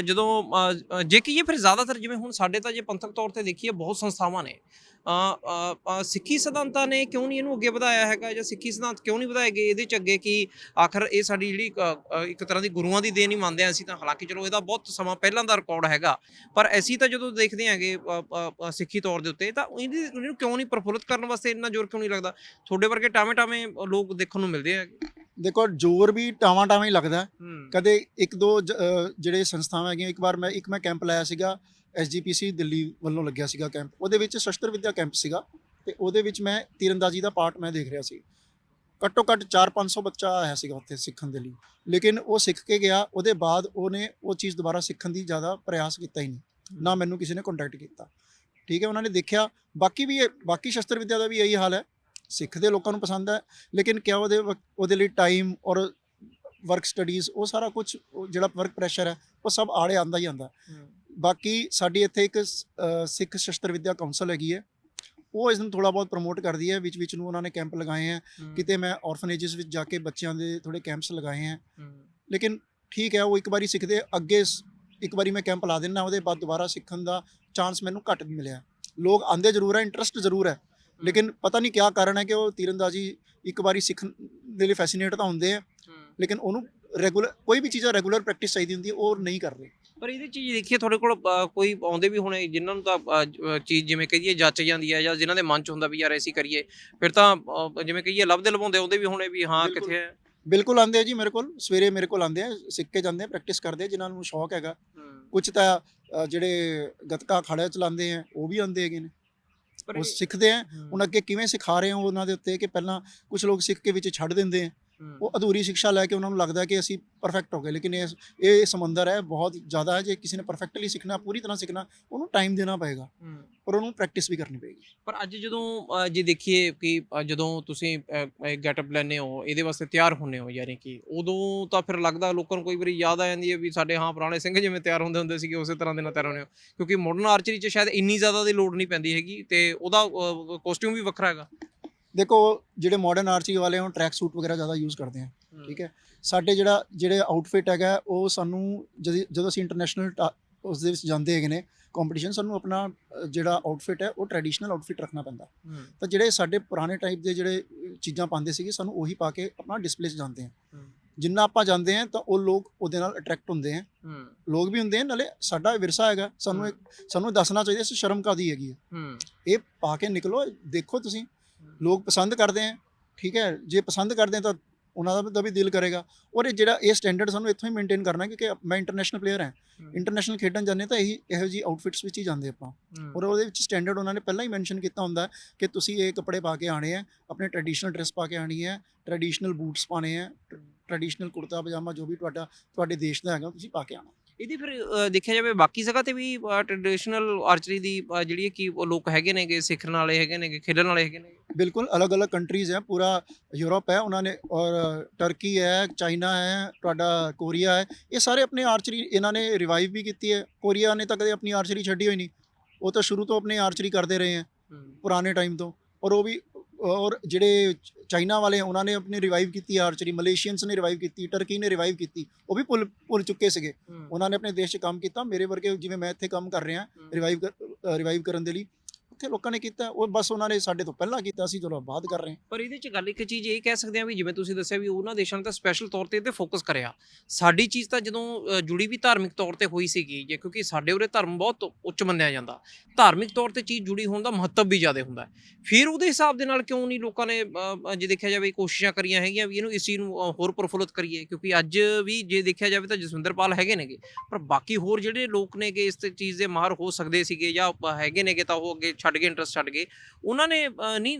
S1: ਜਦੋਂ ਜੇ ਕਹੀਏ ਫਿਰ ਜ਼ਿਆਦਾਤਰ ਜਿਵੇਂ ਹੁਣ ਸਾਡੇ ਤਾਂ ਜੇ ਪੰਥਕ ਤੌਰ ਤੇ ਦੇਖੀਏ ਬਹੁਤ ਸੰਸਥਾਵਾਂ ਨੇ। ਸਿੱਖੀ ਸਿਧਾਂਤਾਂ ਨੇ ਕਿਉਂ ਨਹੀਂ ਇਹਨੂੰ ਅੱਗੇ ਵਧਾਇਆ ਹੈਗਾ ਜਾਂ ਸਿੱਖੀ ਸਿਧਾਂਤ ਕਿਉਂ ਨਹੀਂ ਵਧਾਏ ਗਏ? ਇਹਦੇ ਚ ਅੱਗੇ ਕੀ ਆਖਰ ਇਹ ਸਾਡੀ ਜਿਹੜੀ ਇੱਕ ਤਰ੍ਹਾਂ ਦੀ ਗੁਰੂਆਂ ਦੀ ਦੇਣ ਹੀ ਮੰਨਦੇ ਆ ਅਸੀਂ ਤਾਂ। ਹਾਲਾਂਕਿ ਚਲੋ ਇਹਦਾ ਬਹੁਤ ਸਮਾਂ ਪਹਿਲਾਂ ਦਾ ਰਿਕਾਰਡ ਹੈਗਾ। ਪਰ ਅਸੀਂ ਤਾਂ ਜਦੋਂ ਦੇਖਦੇ ਆਂਗੇ ਅ, ਸਿੱਖੀ ਤੌਰ ਦੇ ਉੱਤੇ ਤਾਂ ਇਹਦੀ ਇਹਨੂੰ ਕਿਉਂ ਨਹੀਂ ਪ੍ਰਫੁੱਲਤ ਕਰਨ ਵਾਸਤੇ ਇੰਨਾ ਜ਼ੋਰ ਕਿਉਂ ਨਹੀਂ ਲੱਗਦਾ? ਤੁਹਾਡੇ ਵਰਗੇ ਟਾਵੇਂ ਟਾਵੇਂ ਲੋਕ ਦੇਖਣ ਨੂੰ ਮਿਲਦੇ ਆ
S2: ਦੇਖੋ ਜ਼ੋਰ ਵੀ ਟਾਵਾਂ ਟਾਵਾਂ ਹੀ ਲੱਗਦਾ। ਕਦੇ ਇੱਕ ਦੋ ਜਿਹੜੇ ਸੰਸਥਾਵਾਂ ਹੈਗੀਆਂ ਇੱਕ ਵਾਰ ਮੈਂ ਇੱਕ ਮੈਂ ਕੈਂਪ ਲਾਇਆ ਸੀਗਾ ਐਸਜੀਪੀਸੀ ਦਿੱਲੀ ਵੱਲੋਂ ਲੱਗਿਆ ਸੀਗਾ ਕੈਂਪ। ਉਹਦੇ ਵਿੱਚ ਸ਼ਸਤਰ ਵਿੱਦਿਆ ਕੈਂਪ ਸੀਗਾ ਤੇ ਉਹਦੇ ਵਿੱਚ ਮੈਂ ਤੀਰੰਦਾਜ਼ੀ ਦਾ ਪਾਰਟ ਮੈਂ ਦੇਖ ਰਿਹਾ ਸੀ। ਘੱਟੋ ਘੱਟ 4-500 ਬੱਚਾ ਆਇਆ ਸੀਗਾ ਉੱਥੇ ਸਿੱਖਣ ਦੇ ਲਈ। ਲੇਕਿਨ ਉਹ ਸਿੱਖ ਕੇ ਗਿਆ ਉਹਦੇ ਬਾਅਦ ਉਹਨੇ ਉਹ ਚੀਜ਼ ਦੁਬਾਰਾ ਸਿੱਖਣ ਦੀ ਜ਼ਿਆਦਾ ਪ੍ਰਯਾਸ ਕੀਤਾ ਹੀ ਨਹੀਂ। ਨਾ ਮੈਨੂੰ ਕਿਸੇ ਨੇ ਕੰਟੈਕਟ ਕੀਤਾ। ਠੀਕ ਹੈ ਉਹਨਾਂ ਨੇ ਦੇਖਿਆ। ਬਾਕੀ ਵੀ ਇਹ- ਬਾਕੀ ਸ਼ਸਤਰ ਵਿੱਦਿਆ ਦਾ ਵੀ ਇਹੀ ਹਾਲ ਹੈ। ਸਿੱਖਦੇ ਲੋਕਾਂ ਨੂੰ ਪਸੰਦ ਹੈ ਲੇਕਿਨ ਕਿਆ ਉਹਦੇ ਉਹਦੇ ਲਈ ਟਾਈਮ ਔਰ ਵਰਕ ਸਟੱਡੀਜ਼ ਉਹ ਸਾਰਾ ਕੁਝ ਜਿਹੜਾ ਵਰਕ ਪ੍ਰੈਸ਼ਰ ਹੈ ਉਹ ਸਭ ਆੜੇ ਆਂਦਾ ਹੀ ਆਂਦਾ। ਬਾਕੀ ਸਾਡੀ ਇੱਥੇ ਇੱਕ ਸਿੱਖ ਸ਼ਸਤਰ ਵਿੱਦਿਆ ਕਾਉਂਸਲ ਹੈਗੀ ਹੈ। ਉਹ ਇਸ ਨੂੰ ਥੋੜਾ ਬਹੁਤ ਪ੍ਰਮੋਟ ਕਰਦੀ ਹੈ ਵਿੱਚ ਵਿੱਚ ਨੂੰ ਉਹਨਾਂ ਨੇ ਕੈਂਪ ਲਗਾਏ ਹੈ। ਕਿਤੇ ਮੈਂ ਆਰਫਨੇजेस ਵਿੱਚ ਜਾ ਕੇ ਬੱਚਿਆਂ ਦੇ ਥੋੜੇ ਕੈਂਪਸ ਲਗਾਏ ਹੈ। ਲੇਕਿਨ ਠੀਕ ਹੈ ਉਹ ਇੱਕ ਵਾਰੀ ਸਿੱਖਦੇ ਅੱਗੇ ਇੱਕ ਵਾਰੀ ਮੈਂ ਕੈਂਪ ਲਾ ਦਿੰਦਾ ਉਹਦੇ ਬਾਅਦ ਦੁਬਾਰਾ ਸਿੱਖਣ ਦਾ ਚਾਂਸ ਮੈਨੂੰ ਘੱਟ ਮਿਲਿਆ। ਲੋਕ ਆਂਦੇ ਜ਼ਰੂਰ ਹੈ ਇੰਟਰਸਟ ਜ਼ਰੂਰ ਹੈ। ਲੇਕਿਨ ਪਤਾ ਨਹੀਂ ਕਿਆ ਕਾਰਨ ਹੈ ਕਿ ਉਹ ਤੀਰੰਦਾਜ਼ੀ ਇੱਕ ਵਾਰੀ ਸਿੱਖਣ ਦੇ ਲਈ ਫੈਸੀਨੇਟ ਤਾਂ ਹੁੰਦੇ ਆ। ਲੇਕਿਨ ਉਹਨੂੰ ਰੈਗੂਲਰ ਕੋਈ ਵੀ ਚੀਜ਼ਾਂ ਰੈਗੂਲਰ ਪ੍ਰੈਕਟਿਸ ਚਾਹੀਦੀ ਹੁੰਦੀ ਹੈ ਉਹ ਨਹੀਂ ਕਰਦੇ
S1: ਪਰ ਇਹਦੇ ਚ ਜੇ ਦੇਖੀਏ ਤੁਹਾਡੇ ਕੋਲ ਕੋਈ ਆਉਂਦੇ ਵੀ ਹੋਣੇ ਜਿਨ੍ਹਾਂ ਨੂੰ ਤਾਂ ਚੀਜ਼ ਜਿਵੇਂ ਕਹੀਏ ਜੱਚ ਜਾਂਦੀ ਹੈ ਜਾਂ ਜਿਨ੍ਹਾਂ ਦੇ ਮਨ ਚ ਹੁੰਦਾ ਵੀ ਯਾਰ ਐਸੀ ਕਰੀਏ ਫਿਰ ਤਾਂ ਜਿਵੇਂ ਕਹੀਏ ਲੱਭਦੇ ਲਵਾਉਂਦੇ ਆਉਂਦੇ ਵੀ ਹੋਣੇ ਵੀ ਹਾਂ। ਕਿੱਥੇ ਹੈ।
S2: ਬਿਲਕੁਲ ਆਉਂਦੇ ਆ ਜੀ ਮੇਰੇ ਕੋਲ ਸਵੇਰੇ ਮੇਰੇ ਕੋਲ ਆਉਂਦੇ ਆ ਸਿੱਖ ਕੇ ਜਾਂਦੇ ਆ ਪ੍ਰੈਕਟਿਸ ਕਰਦੇ ਆ ਜਿਨ੍ਹਾਂ ਨੂੰ ਸ਼ੌਕ ਹੈਗਾ। ਕੁਝ ਤਾਂ ਜਿਹੜੇ ਗੱਤਕਾ ਅਖਾੜੇ ਚਲਾਉਂਦੇ ਆ ਉਹ ਵੀ ਆਉਂਦੇ ਹੈਗੇ ਨੇ। ਉਹ ਸਿੱਖਦੇ ਆ। ਹੁਣ ਅੱਗੇ ਕਿਵੇਂ ਸਿਖਾ ਰਹੇ ਹੋ ਉਹਨਾਂ ਦੇ ਉੱਤੇ ਕਿ ਪਹਿਲਾਂ ਕੁਝ ਲੋਕ ਸਿੱਖ ਕੇ ਵਿੱਚ ਛੱਡ ਦਿੰਦੇ ਆ? ਉਹ ਅਧੂਰੀ ਸਿੱਖਿਆ ਲੈ ਕੇ ਉਹਨਾਂ ਨੂੰ ਲੱਗਦਾ ਕਿ ਅਸੀਂ ਪਰਫੈਕਟ ਹੋ ਗਏ ਲੇਕਿਨ ਇਹ ਇਹ ਸਮੁੰਦਰ ਹੈ ਬਹੁਤ ਜ਼ਿਆਦਾ ਹੈ ਜੇ ਕਿਸੇ ਨੇ ਪਰਫੈਕਟਲੀ ਸਿੱਖਣਾ ਪੂਰੀ ਤਰ੍ਹਾਂ ਸਿੱਖਣਾ ਉਹਨੂੰ ਟਾਈਮ ਦੇਣਾ ਪਏਗਾ। ਔਰ ਉਹਨੂੰ ਪ੍ਰੈਕਟਿਸ ਵੀ ਕਰਨੀ ਪਏਗੀ।
S1: ਪਰ ਅੱਜ ਜਦੋਂ ਜੇ ਦੇਖੀਏ ਕਿ ਜਦੋਂ ਤੁਸੀਂ ਗੈਟਅਪ ਲੈਨੇ ਹੋ ਇਹਦੇ ਵਾਸਤੇ ਤਿਆਰ ਹੁੰਨੇ ਹੋ ਯਾਨੀ ਕਿ ਉਦੋਂ ਤਾਂ ਫਿਰ ਲੱਗਦਾ ਲੋਕਾਂ ਨੂੰ ਕੋਈ ਵਾਰੀ ਯਾਦ ਆ ਜਾਂਦੀ ਹੈ ਵੀ ਸਾਡੇ ਹਾਂ ਪੁਰਾਣੇ ਸਿੰਘ ਜਿਵੇਂ ਤਿਆਰ ਹੁੰਦੇ ਹੁੰਦੇ ਸੀਗੇ ਉਸੇ ਤਰ੍ਹਾਂ ਦੇ ਨਾਲ ਤਿਆਰ ਹੁੰਨੇ ਹੋ। ਕਿਉਂਕਿ ਮਾਡਰਨ ਆਰਚਰੀ 'ਚ ਸ਼ਾਇਦ ਇੰਨੀ ਜ਼ਿਆਦਾ ਦੀ ਲੋੜ ਨਹੀਂ ਪੈਂਦੀ ਹੈਗੀ ਤੇ ਉਹਦਾ ਕੋਸਟਿਊਮ ਵੀ ਵੱਖਰਾ ਹੈਗਾ।
S2: ਦੇਖੋ ਜਿਹੜੇ ਮਾਡਰਨ ਆਰਚਰੀ ਵਾਲੇ ਉਹ ਟਰੈਕ ਸੂਟ ਵਗੈਰਾ ਜ਼ਿਆਦਾ ਯੂਜ਼ ਕਰਦੇ ਆ ਠੀਕ ਹੈ? ਸਾਡੇ ਜਿਹੜਾ ਜਿਹੜੇ ਆਊਟਫਿਟ ਹੈਗਾ ਉਹ ਸਾਨੂੰ ਜਦ- ਅਸੀਂ ਇੰਟਰਨੈਸ਼ਨਲ ਉਸ ਦੇ ਵਿੱਚ ਜਾਂਦੇ ਹੈਗੇ ਨੇ ਕੰਪੀਟੀਸ਼ਨ ਸਾਨੂੰ ਆਪਣਾ ਜਿਹੜਾ ਆਊਟਫਿਟ ਹੈ ਉਹ ਟ੍ਰੈਡੀਸ਼ਨਲ ਆਊਟਫਿਟ ਰੱਖਣਾ ਪੈਂਦਾ। ਤਾਂ ਜਿਹੜੇ ਸਾਡੇ ਪੁਰਾਣੇ ਟਾਈਪ ਦੇ ਜਿਹੜੇ ਚੀਜ਼ਾਂ ਪਾਉਂਦੇ ਸੀਗੇ ਸਾਨੂੰ ਉਹੀ ਪਾ ਕੇ ਆਪਣਾ ਡਿਸਪਲੇ 'ਚ ਜਾਂਦੇ ਆ।
S1: ਹੂੰ,
S2: ਜਿੰਨਾ ਆਪਾਂ ਜਾਂਦੇ ਆ ਤਾਂ ਉਹ ਲੋਕ ਉਹਦੇ ਨਾਲ ਅਟਰੈਕਟ ਹੁੰਦੇ ਆ। ਲੋਕ ਵੀ ਹੁੰਦੇ ਆ ਨਾਲੇ ਸਾਡਾ ਵਿਰਸਾ ਹੈਗਾ ਸਾਨੂੰ ਸਾਨੂੰ ਦੱਸਣਾ ਚਾਹੀਦਾ ਇਸ ਸ਼ਰਮ ਕਾਦੀ ਹੈਗੀ ਹੂੰ, ਇਹ ਪਾ ਕੇ ਨਿਕਲੋ ਦੇਖੋ ਤੁਸੀਂ ਲੋਕ ਪਸੰਦ ਕਰਦੇ ਆ ਠੀਕ ਹੈ ਜੇ ਪਸੰਦ ਕਰਦੇ ਆ ਤਾਂ ਉਹਨਾਂ ਦਾ ਵੀ- ਦਿਲ ਕਰੇਗਾ। ਔਰ ਇਹ ਜਿਹੜਾ ਇਹ ਸਟੈਂਡਰਡ ਸਾਨੂੰ ਇੱਥੋਂ ਹੀ ਮੇਨਟੇਨ ਕਰਨਾ ਕਿਉਂਕਿ ਮੈਂ ਇੰਟਰਨੈਸ਼ਨਲ ਪਲੇਅਰ ਹਾਂ। ਇੰਟਰਨੈਸ਼ਨਲ ਖੇਡਣ ਜਾਂਦੇ ਤਾਂ ਇਹੀ ਇਹੋ ਜੀ ਆਊਟਫਿਟਸ ਵਿੱਚ ਹੀ ਜਾਂਦੇ ਆਪਾਂ। ਔਰ ਉਹਦੇ ਵਿੱਚ ਸਟੈਂਡਰਡ ਉਹਨਾਂ ਨੇ ਪਹਿਲਾਂ ਹੀ ਮੈਂਸ਼ਨ ਕੀਤਾ ਹੁੰਦਾ ਕਿ ਤੁਸੀਂ ਇਹ ਕੱਪੜੇ ਪਾ ਕੇ ਆਣੇ ਆ ਆਪਣੇ ਟ੍ਰੈਡੀਸ਼ਨਲ ਡਰੈਸ ਪਾ ਕੇ ਆਣੀ ਹੈ ਟ੍ਰੈਡੀਸ਼ਨਲ ਬੂਟਸ ਪਾਣੇ ਆ ਟ੍ਰੈਡੀਸ਼ਨਲ ਕੁੜਤਾ ਪਜਾਮਾ ਜੋ ਵੀ ਤੁਹਾਡਾ ਤੁਹਾਡੇ ਦੇਸ਼ ਦਾ ਹੈਗਾ ਤੁਸੀਂ ਪਾ ਕੇ ਆਣਾ
S1: ਇਹਦੀ ਫਿਰ ਅ, ਦੇਖਿਆ ਜਾਵੇ ਬਾਕੀ ਜਗ੍ਹਾ ਤੇ ਵੀ ਟ੍ਰੈਡੀਸ਼ਨਲ ਆਰਚਰੀ ਦੀ ਅ, ਜਿਹੜੀ ਹੈ ਕਿ ਉਹ ਲੋਕ ਹੈਗੇ ਨੇਗੇ ਸਿੱਖਣ ਵਾਲੇ ਹੈਗੇ ਨੇਗੇ ਖੇਡਣ ਵਾਲੇ ਹੈਗੇ ਨੇ
S2: ਬਿਲਕੁਲ ਅਲੱਗ-ਅਲੱਗ ਕੰਟਰੀਜ਼ ਹੈ ਪੂਰਾ ਯੂਰਪ ਹੈ ਉਹਨਾਂ ਨੇ ਔਰ ਟਰਕੀ ਹੈ ਚਾਈਨਾ ਹੈ ਤੁਹਾਡਾ ਕੋਰੀਆ ਹੈ ਇਹ ਸਾਰੇ ਆਪਣੇ ਆਰਚਰੀ ਇਹਨਾਂ ਨੇ ਰਿਵਾਈਵ ਵੀ ਕੀਤੀ ਹੈ। ਕੋਰੀਆ ਨੇ ਤਾਂ ਕਦੇ ਆਪਣੀ ਆਰਚਰੀ ਛੱਡੀ ਹੋਈ ਨਹੀਂ। ਉਹ ਤਾਂ ਸ਼ੁਰੂ ਤੋਂ ਆਪਣੀ ਆਰਚਰੀ ਕਰਦੇ ਰਹੇ ਹੈ ਪੁਰਾਣੇ ਟਾਈਮ ਤੋਂ ਔਰ ਉਹ ਵੀ ਔਰ ਜਿਹੜੇ ਚਾਈਨਾ ਵਾਲੇ ਉਹਨਾਂ ਨੇ ਆਪਣੀ ਰਿਵਾਈਵ ਕੀਤੀ ਆਰਚਰੀ ਮਲੇਸ਼ੀਅਨਸ ਨੇ ਰਿਵਾਈਵ ਕੀਤੀ ਟਰਕੀ ਨੇ ਰਿਵਾਈਵ ਕੀਤੀ ਉਹ ਵੀ ਭੁੱਲ ਭੁੱਲ ਚੁੱਕੇ ਸੀਗੇ। ਉਹਨਾਂ ਨੇ ਆਪਣੇ ਦੇਸ਼ 'ਚ ਕੰਮ ਕੀਤਾ ਮੇਰੇ ਵਰਗੇ ਜਿਵੇਂ ਮੈਂ ਇੱਥੇ ਕੰਮ ਕਰ ਰਿਹਾ ਰਿਵਾਈਵ ਰਿਵਾਈਵ ਕਰਨ ਦੇ ਲਈ। ਉੱਥੇ ਲੋਕਾਂ ਨੇ ਕੀਤਾ, ਉਹ ਬਸ ਉਹਨਾਂ ਨੇ ਸਾਡੇ ਤੋਂ ਪਹਿਲਾਂ ਕੀਤਾ ਸੀ ਚਲੋ ਬਾਅਦ ਕਰ ਰਹੇ
S1: ਪਰ ਇਹਦੇ ਚ ਗੱਲ ਇੱਕ ਚੀਜ਼ ਇਹ ਕਹਿ ਸਕਦੇ ਆ ਵੀ ਜਿਵੇਂ ਤੁਸੀਂ ਦੱਸਿਆ ਵੀ ਉਹਨਾਂ ਦੇਸ਼ਾਂ ਨੇ ਤਾਂ ਸਪੈਸ਼ਲ ਤੌਰ ਤੇ ਇਹਤੇ ਫੋਕਸ ਕਰਿਆ। ਸਾਡੀ ਚੀਜ਼ ਤਾਂ ਜਦੋਂ ਜੁੜੀ ਵੀ ਧਾਰਮਿਕ ਤੌਰ ਤੇ ਹੋਈ ਸੀਗੀ, ਜੇ ਕਿਉਂਕਿ ਸਾਡੇ ਉਰੇ ਧਰਮ ਬਹੁਤ ਉੱਚ ਮੰਨਿਆ ਜਾਂਦਾ। ਧਾਰਮਿਕ ਤੌਰ ਤੇ ਚੀਜ਼ ਜੁੜੀ ਹੋਣ ਦਾ ਮਹੱਤਵ ਵੀ ਜ਼ਿਆਦਾ ਹੁੰਦਾ ਫਿਰ ਉਹਦੇ ਹਿਸਾਬ ਦੇ ਨਾਲ ਕਿਉਂ ਨਹੀਂ ਲੋਕਾਂ ਨੇ ਜੇ ਦੇਖਿਆ ਜਾਵੇ ਕੋਸ਼ਿਸ਼ਾਂ ਕਰੀਆਂ ਹੈਗੀਆਂ ਵੀ ਇਹਨੂੰ ਇਸ ਚੀਜ਼ ਨੂੰ ਹੋਰ ਪ੍ਰਫੁੱਲਤ ਕਰੀਏ, ਕਿਉਂਕਿ ਅੱਜ ਵੀ ਜੇ ਦੇਖਿਆ ਜਾਵੇ ਤਾਂ ਜਸਵਿੰਦਰਪਾਲ ਹੈਗੇ ਨੇਗੇ। ਪਰ ਬਾਕੀ ਹੋਰ ਜਿਹੜੇ ਲੋਕ ਨੇਗੇ ਇਸ ਚੀਜ਼ ਦੇ ਮਾਹਰ ਹੋ ਸਕਦੇ ਸੀਗੇ ਜਾਂ ਹੈਗੇ ਨੇਗੇ ਤਾਂ ਉਹ ਅੱਗੇ ਛੱਡ ਗਏ ਇੰਟਰਸਟ ਛੱਡ ਗਏ। ਉਹਨਾਂ ਨੇ ਨਹੀਂ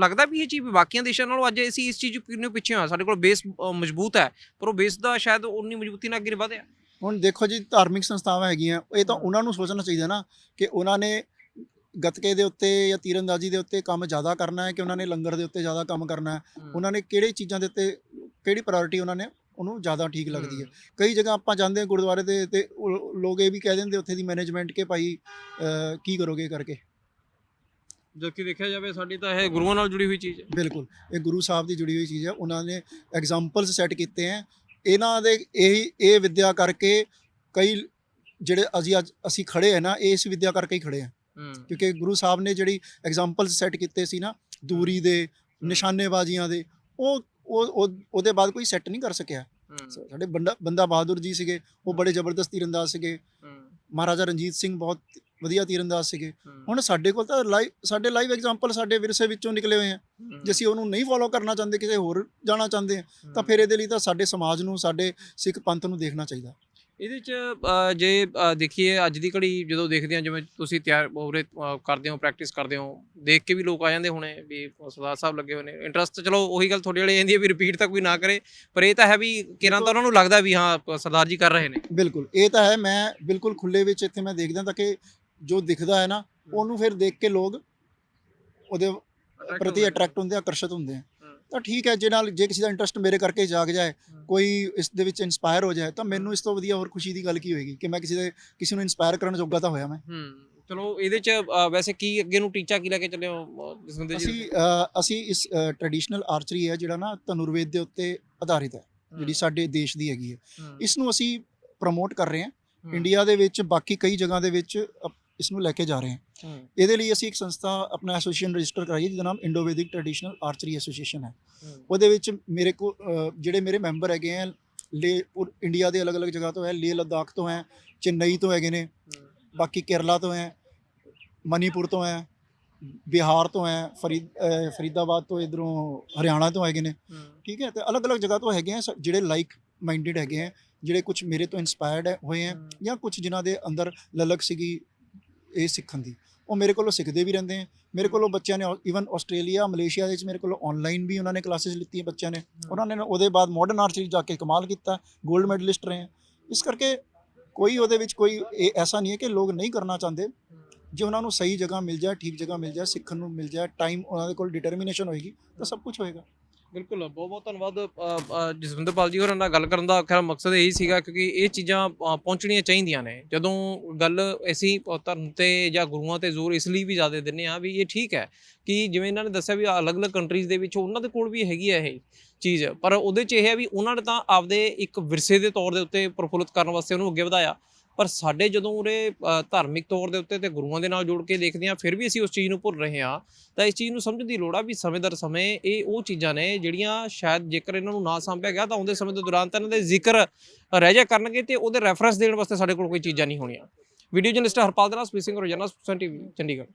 S1: ਲੱਗਦਾ ਵੀ ਇਹ ਚੀਜ਼ ਬਾਕੀਆਂ ਦੇਸ਼ਾਂ ਨਾਲੋਂ ਅੱਜ ਅਸੀਂ ਇਸ ਚੀਜ਼ ਕਿੰਨੇ ਪਿੱਛੇ ਆ ਸਾਡੇ ਕੋਲ ਬੇਸ ਮਜ਼ਬੂਤ ਹੈ ਪਰ ਉਹ ਬੇਸ ਦਾ ਸ਼ਾਇਦ ਉਨੀ ਮਜ਼ਬੂਤੀ ਨਾਲ ਅੱਗੇ ਵਧਿਆ।
S2: ਹੁਣ ਦੇਖੋ ਜੀ ਧਾਰਮਿਕ ਸੰਸਥਾਵਾਂ ਹੈਗੀਆਂ ਇਹ ਤਾਂ। ਉਹਨਾਂ ਨੂੰ ਸੋਚਣਾ ਚਾਹੀਦਾ ਨਾ ਕਿ ਉਹਨਾਂ ਨੇ ਗੱਤਕੇ ਦੇ ਉੱਤੇ ਜਾਂ ਤੀਰੰਦਾਜ਼ੀ ਦੇ ਉੱਤੇ ਕੰਮ ਜ਼ਿਆਦਾ ਕਰਨਾ ਹੈ ਕਿ ਉਹਨਾਂ ਨੇ ਲੰਗਰ ਦੇ ਉੱਤੇ ਜ਼ਿਆਦਾ ਕੰਮ ਕਰਨਾ ਹੈ? ਉਹਨਾਂ ਨੇ ਕਿਹੜੇ ਚੀਜ਼ਾਂ ਦੇ ਉੱਤੇ ਕਿਹੜੀ ਪ੍ਰਾਇੋਰਟੀ ਉਹਨਾਂ ਨੇ ਉਹਨੂੰ ਜ਼ਿਆਦਾ ਠੀਕ ਲੱਗਦੀ ਹੈ? ਕਈ ਜਗ੍ਹਾ ਆਪਾਂ ਜਾਂਦੇ ਹਾਂ ਗੁਰਦੁਆਰੇ ਤੇ ਤੇ ਲੋਕ ਇਹ ਵੀ ਕਹਿ ਦਿੰਦੇ ਉੱਥੇ ਦੀ ਮੈਨੇਜਮੈਂਟ ਕਿ ਭਾਈ ਕੀ ਕਰੋਗੇ ਕਰਕੇ?
S1: ਜਦ ਕਿ ਦੇਖਿਆ ਜਾਵੇ ਸਾਡੀ ਤਾਂ ਇਹ ਗੁਰੂਆਂ ਨਾਲ ਜੁੜੀ ਹੋਈ ਚੀਜ਼ ਹੈ।
S2: ਬਿਲਕੁਲ ਇਹ ਗੁਰੂ ਸਾਹਿਬ ਦੀ ਜੁੜੀ ਹੋਈ ਚੀਜ਼ ਹੈ। ਉਹਨਾਂ ਨੇ ਐਗਜ਼ਾਮਪਲਸ ਸੈੱਟ ਕੀਤੇ ਹੈ। ਇਹਨਾਂ ਦੇ ਇਹ ਇਹ ਵਿਦਿਆ ਕਰਕੇ ਕਈ ਜਿਹੜੇ ਅਸੀਂ ਅੱਜ ਅਸੀਂ ਖੜੇ ਹੈ ਨਾ ਇਸ ਵਿਦਿਆ ਕਰਕੇ ਹੀ ਖੜੇ ਆ
S1: ਹੂੰ।
S2: ਕਿਉਂਕਿ ਗੁਰੂ ਸਾਹਿਬ ਨੇ ਜਿਹੜੀ ਐਗਜ਼ਾਮਪਲਸ ਸੈੱਟ ਕੀਤੇ ਸੀ ਨਾ ਦੂਰੀ ਦੇ ਨਿਸ਼ਾਨੇਬਾਜ਼ੀਆਂ ਦੇ ਉਹ ਉਹ ਉਹ- ਉਹਦੇ ਬਾਅਦ ਕੋਈ ਸੈੱਟ ਨਹੀਂ ਕਰ ਸਕਿਆ। ਸਾਡੇ ਬੰਦਾ ਬੰਦਾ ਬਹਾਦਰ ਜੀ ਸੀਗੇ ਉਹ ਬੜੇ ਜ਼ਬਰਦਸਤ ਤੀਰੰਦਾਜ਼ ਸੀਗੇ। ਮਹਾਰਾਜਾ ਰਣਜੀਤ ਸਿੰਘ ਬਹੁਤ ਵਧੀਆ ਤੀਰੰਦਾਜ਼ ਸੀਗੇ। ਹੁਣ ਸਾਡੇ ਕੋਲ ਤਾਂ ਲਾਈਵ ਸਾਡੇ ਲਾਈਵ ਐਗਜ਼ਾਮਪਲ ਸਾਡੇ ਵਿਰਸੇ ਵਿੱਚੋਂ ਨਿਕਲੇ ਹੋਏ ਆ। ਜੇ ਅਸੀਂ ਉਹਨੂੰ ਨਹੀਂ ਫੋਲੋ ਕਰਨਾ ਚਾਹੁੰਦੇ ਕਿਸੇ ਹੋਰ ਜਾਣਾ ਚਾਹੁੰਦੇ ਆ ਤਾਂ ਫਿਰ ਇਹਦੇ ਲਈ ਤਾਂ ਸਾਡੇ ਸਮਾਜ ਨੂੰ ਸਾਡੇ ਸਿੱਖ ਪੰਥ ਨੂੰ ਦੇਖਣਾ ਚਾਹੀਦਾ।
S1: ਇਹਦੇ ਚ ਜੇ ਦੇਖੀਏ ਅੱਜ ਦੀ ਘੜੀ ਜਦੋਂ ਦੇਖਦੇ ਹਾਂ ਜਿਵੇਂ ਤੁਸੀਂ ਤਿਆਰ ਹੋਰੇ ਕਰਦੇ ਹੋ ਪ੍ਰੈਕਟਿਸ ਕਰਦੇ ਹੋ ਦੇਖ ਕੇ ਵੀ ਲੋਕ ਆ ਜਾਂਦੇ ਹੋਣੇ ਵੀ ਸਰਦਾਰ ਸਾਹਿਬ ਲੱਗੇ ਹੋਏ ਨੇ। ਇੰਟਰਸਟ ਚਲੋ ਉਹੀ ਗੱਲ ਤੁਹਾਡੇ ਵਾਲੀ ਜਾਂਦੀ ਹੈ ਵੀ ਰਿਪੀਟ ਤਾਂ ਕੋਈ ਨਾ ਕਰੇ ਪਰ ਇਹ ਤਾਂ ਹੈ ਵੀ ਕਿਰਾਂ ਤਾਂ ਉਹਨਾਂ ਨੂੰ ਲੱਗਦਾ ਵੀ ਹਾਂ ਸਰਦਾਰ ਜੀ ਕਰ ਰਹੇ ਨੇ।
S2: ਬਿਲਕੁਲ ਇਹ ਤਾਂ ਹੈ ਮੈਂ ਬਿਲਕੁਲ ਖੁੱਲੇ ਵਿੱਚ ਇੱਥੇ ਮੈਂ ਦੇਖਦਾ ਤਾਂ ਕਿ ਜੋ ਦਿਖਦਾ ਹੈ ਨਾ ਉਹਨੂੰ ਫਿਰ ਦੇਖ ਕੇ ਲੋਕ ਉਹਦੇ ਪ੍ਰਤੀ ਅਟਰੈਕਟ ਹੁੰਦੇ ਆ, ਆਕਰਸ਼ਿਤ ਹੁੰਦੇ ਆ। ਤਾਂ ਠੀਕ ਹੈ ਜੇ ਨਾਲ ਜੇ ਕਿਸੇ ਦਾ ਇੰਟਰਸਟ ਮੇਰੇ ਕਰਕੇ ਜਾਗ ਜਾਏ। ਕੋਈ ਇਸ ਦੇ ਵਿੱਚ ਇਨਸਪਾਇਰ ਹੋ ਜਾਏ ਤਾਂ ਮੈਨੂੰ ਇਸ ਤੋਂ ਵਧੀਆ ਹੋਰ ਖੁਸ਼ੀ ਦੀ ਗੱਲ ਕੀ ਹੋਏਗੀ ਕਿ ਮੈਂ ਕਿਸੇ ਦੇ ਕਿਸੇ ਨੂੰ ਇਨਸਪਾਇਰ ਕਰਨ ਜੋਗਾ ਤਾਂ ਹੋਇਆ ਮੈਂ।
S1: ਚਲੋ ਇਹਦੇ ਚ ਵੈਸੇ ਕੀ ਅੱਗੇ ਨੂੰ ਟੀਚਾ ਕੀ ਲੈ ਕੇ ਚੱਲੇ ਹੋ ਜਸਵਿੰਦਰ ਜੀ
S2: ਅਸੀਂ ਅਸੀਂ ਇਸ ਟ੍ਰੈਡੀਸ਼ਨਲ ਆਰਚਰੀ ਹੈ ਜਿਹੜਾ ਨਾ ਧਨੁਰਵੇਦ ਦੇ ਉੱਤੇ ਆਧਾਰਿਤ ਹੈ ਜਿਹੜੀ ਸਾਡੇ ਦੇਸ਼ ਦੀ ਹੈਗੀ ਹੈ। ਇਸ ਨੂੰ ਅਸੀਂ ਪ੍ਰਮੋਟ ਕਰ ਰਹੇ ਹਾਂ। ਇੰਡੀਆ ਦੇ ਵਿੱਚ ਬਾਕੀ ਕਈ ਜਗ੍ਹਾ ਦੇ ਵਿੱਚ ਇਸ ਨੂੰ ਲੈ ਕੇ ਜਾ ਰਹੇ ਹਾਂ। ਇਹਦੇ ਲਈ ਅਸੀਂ ਇੱਕ ਸੰਸਥਾ ਆਪਣਾ ਐਸੋਸੀਏਸ਼ਨ ਰਜਿਸਟਰ ਕਰਾਈ ਹੈ ਜਿਹਦਾ ਨਾਮ ਇੰਡੋ ਵੈਦਿਕ ਟ੍ਰੈਡੀਸ਼ਨਲ ਆਰਚਰੀ ਐਸੋਸੀਏਸ਼ਨ ਹੈ। ਉਹਦੇ ਵਿੱਚ ਮੇਰੇ ਕੋ ਜਿਹੜੇ ਮੇਰੇ ਮੈਂਬਰ ਹੈਗੇ ਆ ਲੇ ਇੰਡੀਆ ਦੇ ਅਲੱਗ-ਅਲੱਗ ਜਗ੍ਹਾ ਤੋਂ ਹੈ ਲੇਹ ਲਦਾਖ ਤੋਂ ਹੈ ਚੇਨਈ ਤੋਂ ਹੈਗੇ ਨੇ ਬਾਕੀ ਕੇਰਲਾ ਤੋਂ ਹੈ ਮਨੀਪੁਰ ਤੋਂ ਹੈ ਬਿਹਾਰ ਤੋਂ ਹੈ ਫਰੀਦ ਫਰੀਦਾਬਾਦ ਤੋਂ ਇਧਰੋਂ ਹਰਿਆਣਾ ਤੋਂ ਹੈਗੇ ਨੇ। ਠੀਕ ਹੈ ਤੇ ਅਲੱਗ-ਅਲੱਗ ਜਗ੍ਹਾ ਤੋਂ ਹੈਗੇ ਆ ਜਿਹੜੇ ਲਾਈਕ ਮਾਈਂਡਡ ਹੈਗੇ ਆ ਜਿਹੜੇ ਕੁਝ ਮੇਰੇ ਤੋਂ ਇਨਸਪਾਇਰਡ ਹੋਏ ਆ। ਜਾਂ ਕੁਝ ਜਿਨ੍ਹਾਂ ਦੇ ਅੰਦਰ ਲਲਕ ਸੀਗੀ ਇਹ ਸਿੱਖਣ ਦੀ। ਉਹ ਮੇਰੇ ਕੋਲੋਂ ਸਿੱਖਦੇ ਵੀ ਰਹਿੰਦੇ ਆ। ਮੇਰੇ ਕੋਲੋਂ ਬੱਚਿਆਂ ਨੇ ਈਵਨ ਆਸਟ੍ਰੇਲੀਆ ਮਲੇਸ਼ੀਆ ਦੇ ਵਿੱਚ ਮੇਰੇ ਕੋਲੋਂ ਆਨਲਾਈਨ ਵੀ ਉਹਨਾਂ ਨੇ ਕਲਾਸਿਸ ਲਿੱਤੀਆਂ ਬੱਚਿਆਂ ਨੇ। ਉਹਨਾਂ ਨੇ ਉਹਦੇ ਬਾਅਦ ਮਾਡਰਨ ਆਰਚਰੀ ਜਾ ਕੇ ਕਮਾਲ ਕੀਤਾ 골ਡ ਮੈਡਲਿਸਟ ਰਹੇ ਇਸ ਕਰਕੇ ਕੋਈ ਉਹਦੇ ਵਿੱਚ ਕੋਈ ਇਹ ਐਸਾ ਨਹੀਂ ਹੈ ਕਿ ਲੋਕ ਨਹੀਂ ਕਰਨਾ ਚਾਹੁੰਦੇ। ਜੇ ਉਹਨਾਂ ਨੂੰ ਸਹੀ ਜਗ੍ਹਾ ਮਿਲ ਜਾਏ ਠੀਕ ਜਗ੍ਹਾ ਮਿਲ ਜਾਏ ਸਿੱਖਣ ਨੂੰ ਮਿਲ ਜਾਏ ਟਾਈਮ ਉਹਨਾਂ ਦੇ ਕੋਲ ਡਿਟਰਮੀਨੇਸ਼ਨ ਹੋਏਗੀ ਤਾਂ ਸਭ ਕੁਝ ਹੋਏਗਾ।
S1: ਬਿਲਕੁਲ ਬਹੁਤ ਬਹੁਤ ਧੰਨਵਾਦ ਜਸਵਿੰਦਰਪਾਲ ਜੀ ਹੋਰਾਂ ਨਾਲ ਗੱਲ ਕਰਨ ਦਾ ਖੈਰ ਮਕਸਦ ਇਹੀ ਸੀਗਾ ਕਿਉਂਕਿ ਇਹ ਚੀਜ਼ਾਂ ਅ, ਪਹੁੰਚਣੀਆਂ ਚਾਹੀਦੀਆਂ ਨੇ। ਜਦੋਂ ਗੱਲ ਅਸੀਂ ਧਰਮ ਤੇ ਜਾਂ ਗੁਰੂਆਂ ਤੇ ਜ਼ੋਰ ਇਸ ਲਈ ਵੀ ਜ਼ਿਆਦਾ ਦਿੰਨੇ ਆ ਵੀ ਇਹ ਠੀਕ ਹੈ ਕਿ ਜਿਵੇਂ ਇਹਨਾਂ ਨੇ ਦੱਸਿਆ ਵੀ ਅਲੱਗ-ਅਲੱਗ ਕੰਟਰੀਜ਼ ਦੇ ਵਿੱਚ ਉਹਨਾਂ ਦੇ ਕੋਲ ਵੀ ਹੈਗੀ ਹੈ ਇਹ ਚੀਜ਼। ਪਰ ਉਹਦੇ 'ਚ ਇਹ ਹੈ ਵੀ ਉਹਨਾਂ ਨੇ ਤਾਂ ਆਪਦੇ ਇੱਕ ਵਿਰਸੇ ਦੇ ਤੌਰ ਦੇ ਉੱਤੇ ਪ੍ਰਫੁੱਲਿਤ ਕਰਨ ਵਾਸਤੇ ਉਹਨੂੰ ਅੱਗੇ ਵਧਾਇਆ। ਪਰ ਸਾਡੇ ਜਦੋਂ ਉਰੇ ਧਾਰਮਿਕ ਤੌਰ ਦੇ ਉੱਤੇ ਤੇ ਗੁਰੂਆਂ ਦੇ ਨਾਲ ਜੋੜ ਕੇ ਦੇਖਦੇ ਹਾਂ, ਫਿਰ ਵੀ ਅਸੀਂ ਉਸ ਚੀਜ਼ ਨੂੰ ਭੁੱਲ ਰਹੇ ਹਾਂ। ਤਾਂ ਇਸ ਚੀਜ਼ ਨੂੰ ਸਮਝਣ ਦੀ ਲੋੜ ਆ ਵੀ ਸਮੇਂ ਦਰ ਸਮੇਂ ਇਹ ਉਹ ਚੀਜ਼ਾਂ ਨੇ ਜਿਹੜੀਆਂ ਸ਼ਾਇਦ ਜੇਕਰ ਇਹਨਾਂ ਨੂੰ ਨਾ ਸਾਂਭਿਆ ਗਿਆ ਤਾਂ ਆਉਂਦੇ ਸਮੇਂ ਦੇ ਦੌਰਾਨ ਤਾਂ ਇਹਨਾਂ ਦੇ ਜ਼ਿਕਰ ਰਹਿ ਜਾ ਕਰਨਗੇ ਤੇ ਉਹਦੇ ਰੈਫਰੈਂਸ ਦੇਣ ਵਾਸਤੇ ਸਾਡੇ ਕੋਲ ਕੋਈ ਚੀਜ਼ਾਂ ਨਹੀਂ ਹੋਣੀਆਂ। ਵੀਡੀਓ ਜਰਨਲਿਸਟ ਹਰਪਾਲ ਦੇ ਨਾਲ ਸਪੀਸਿੰਗ ਰੋਜ਼ਾਨਾ ਸੁਸਨ ਟੀਵੀ, ਚੰਡੀਗੜ੍ਹ।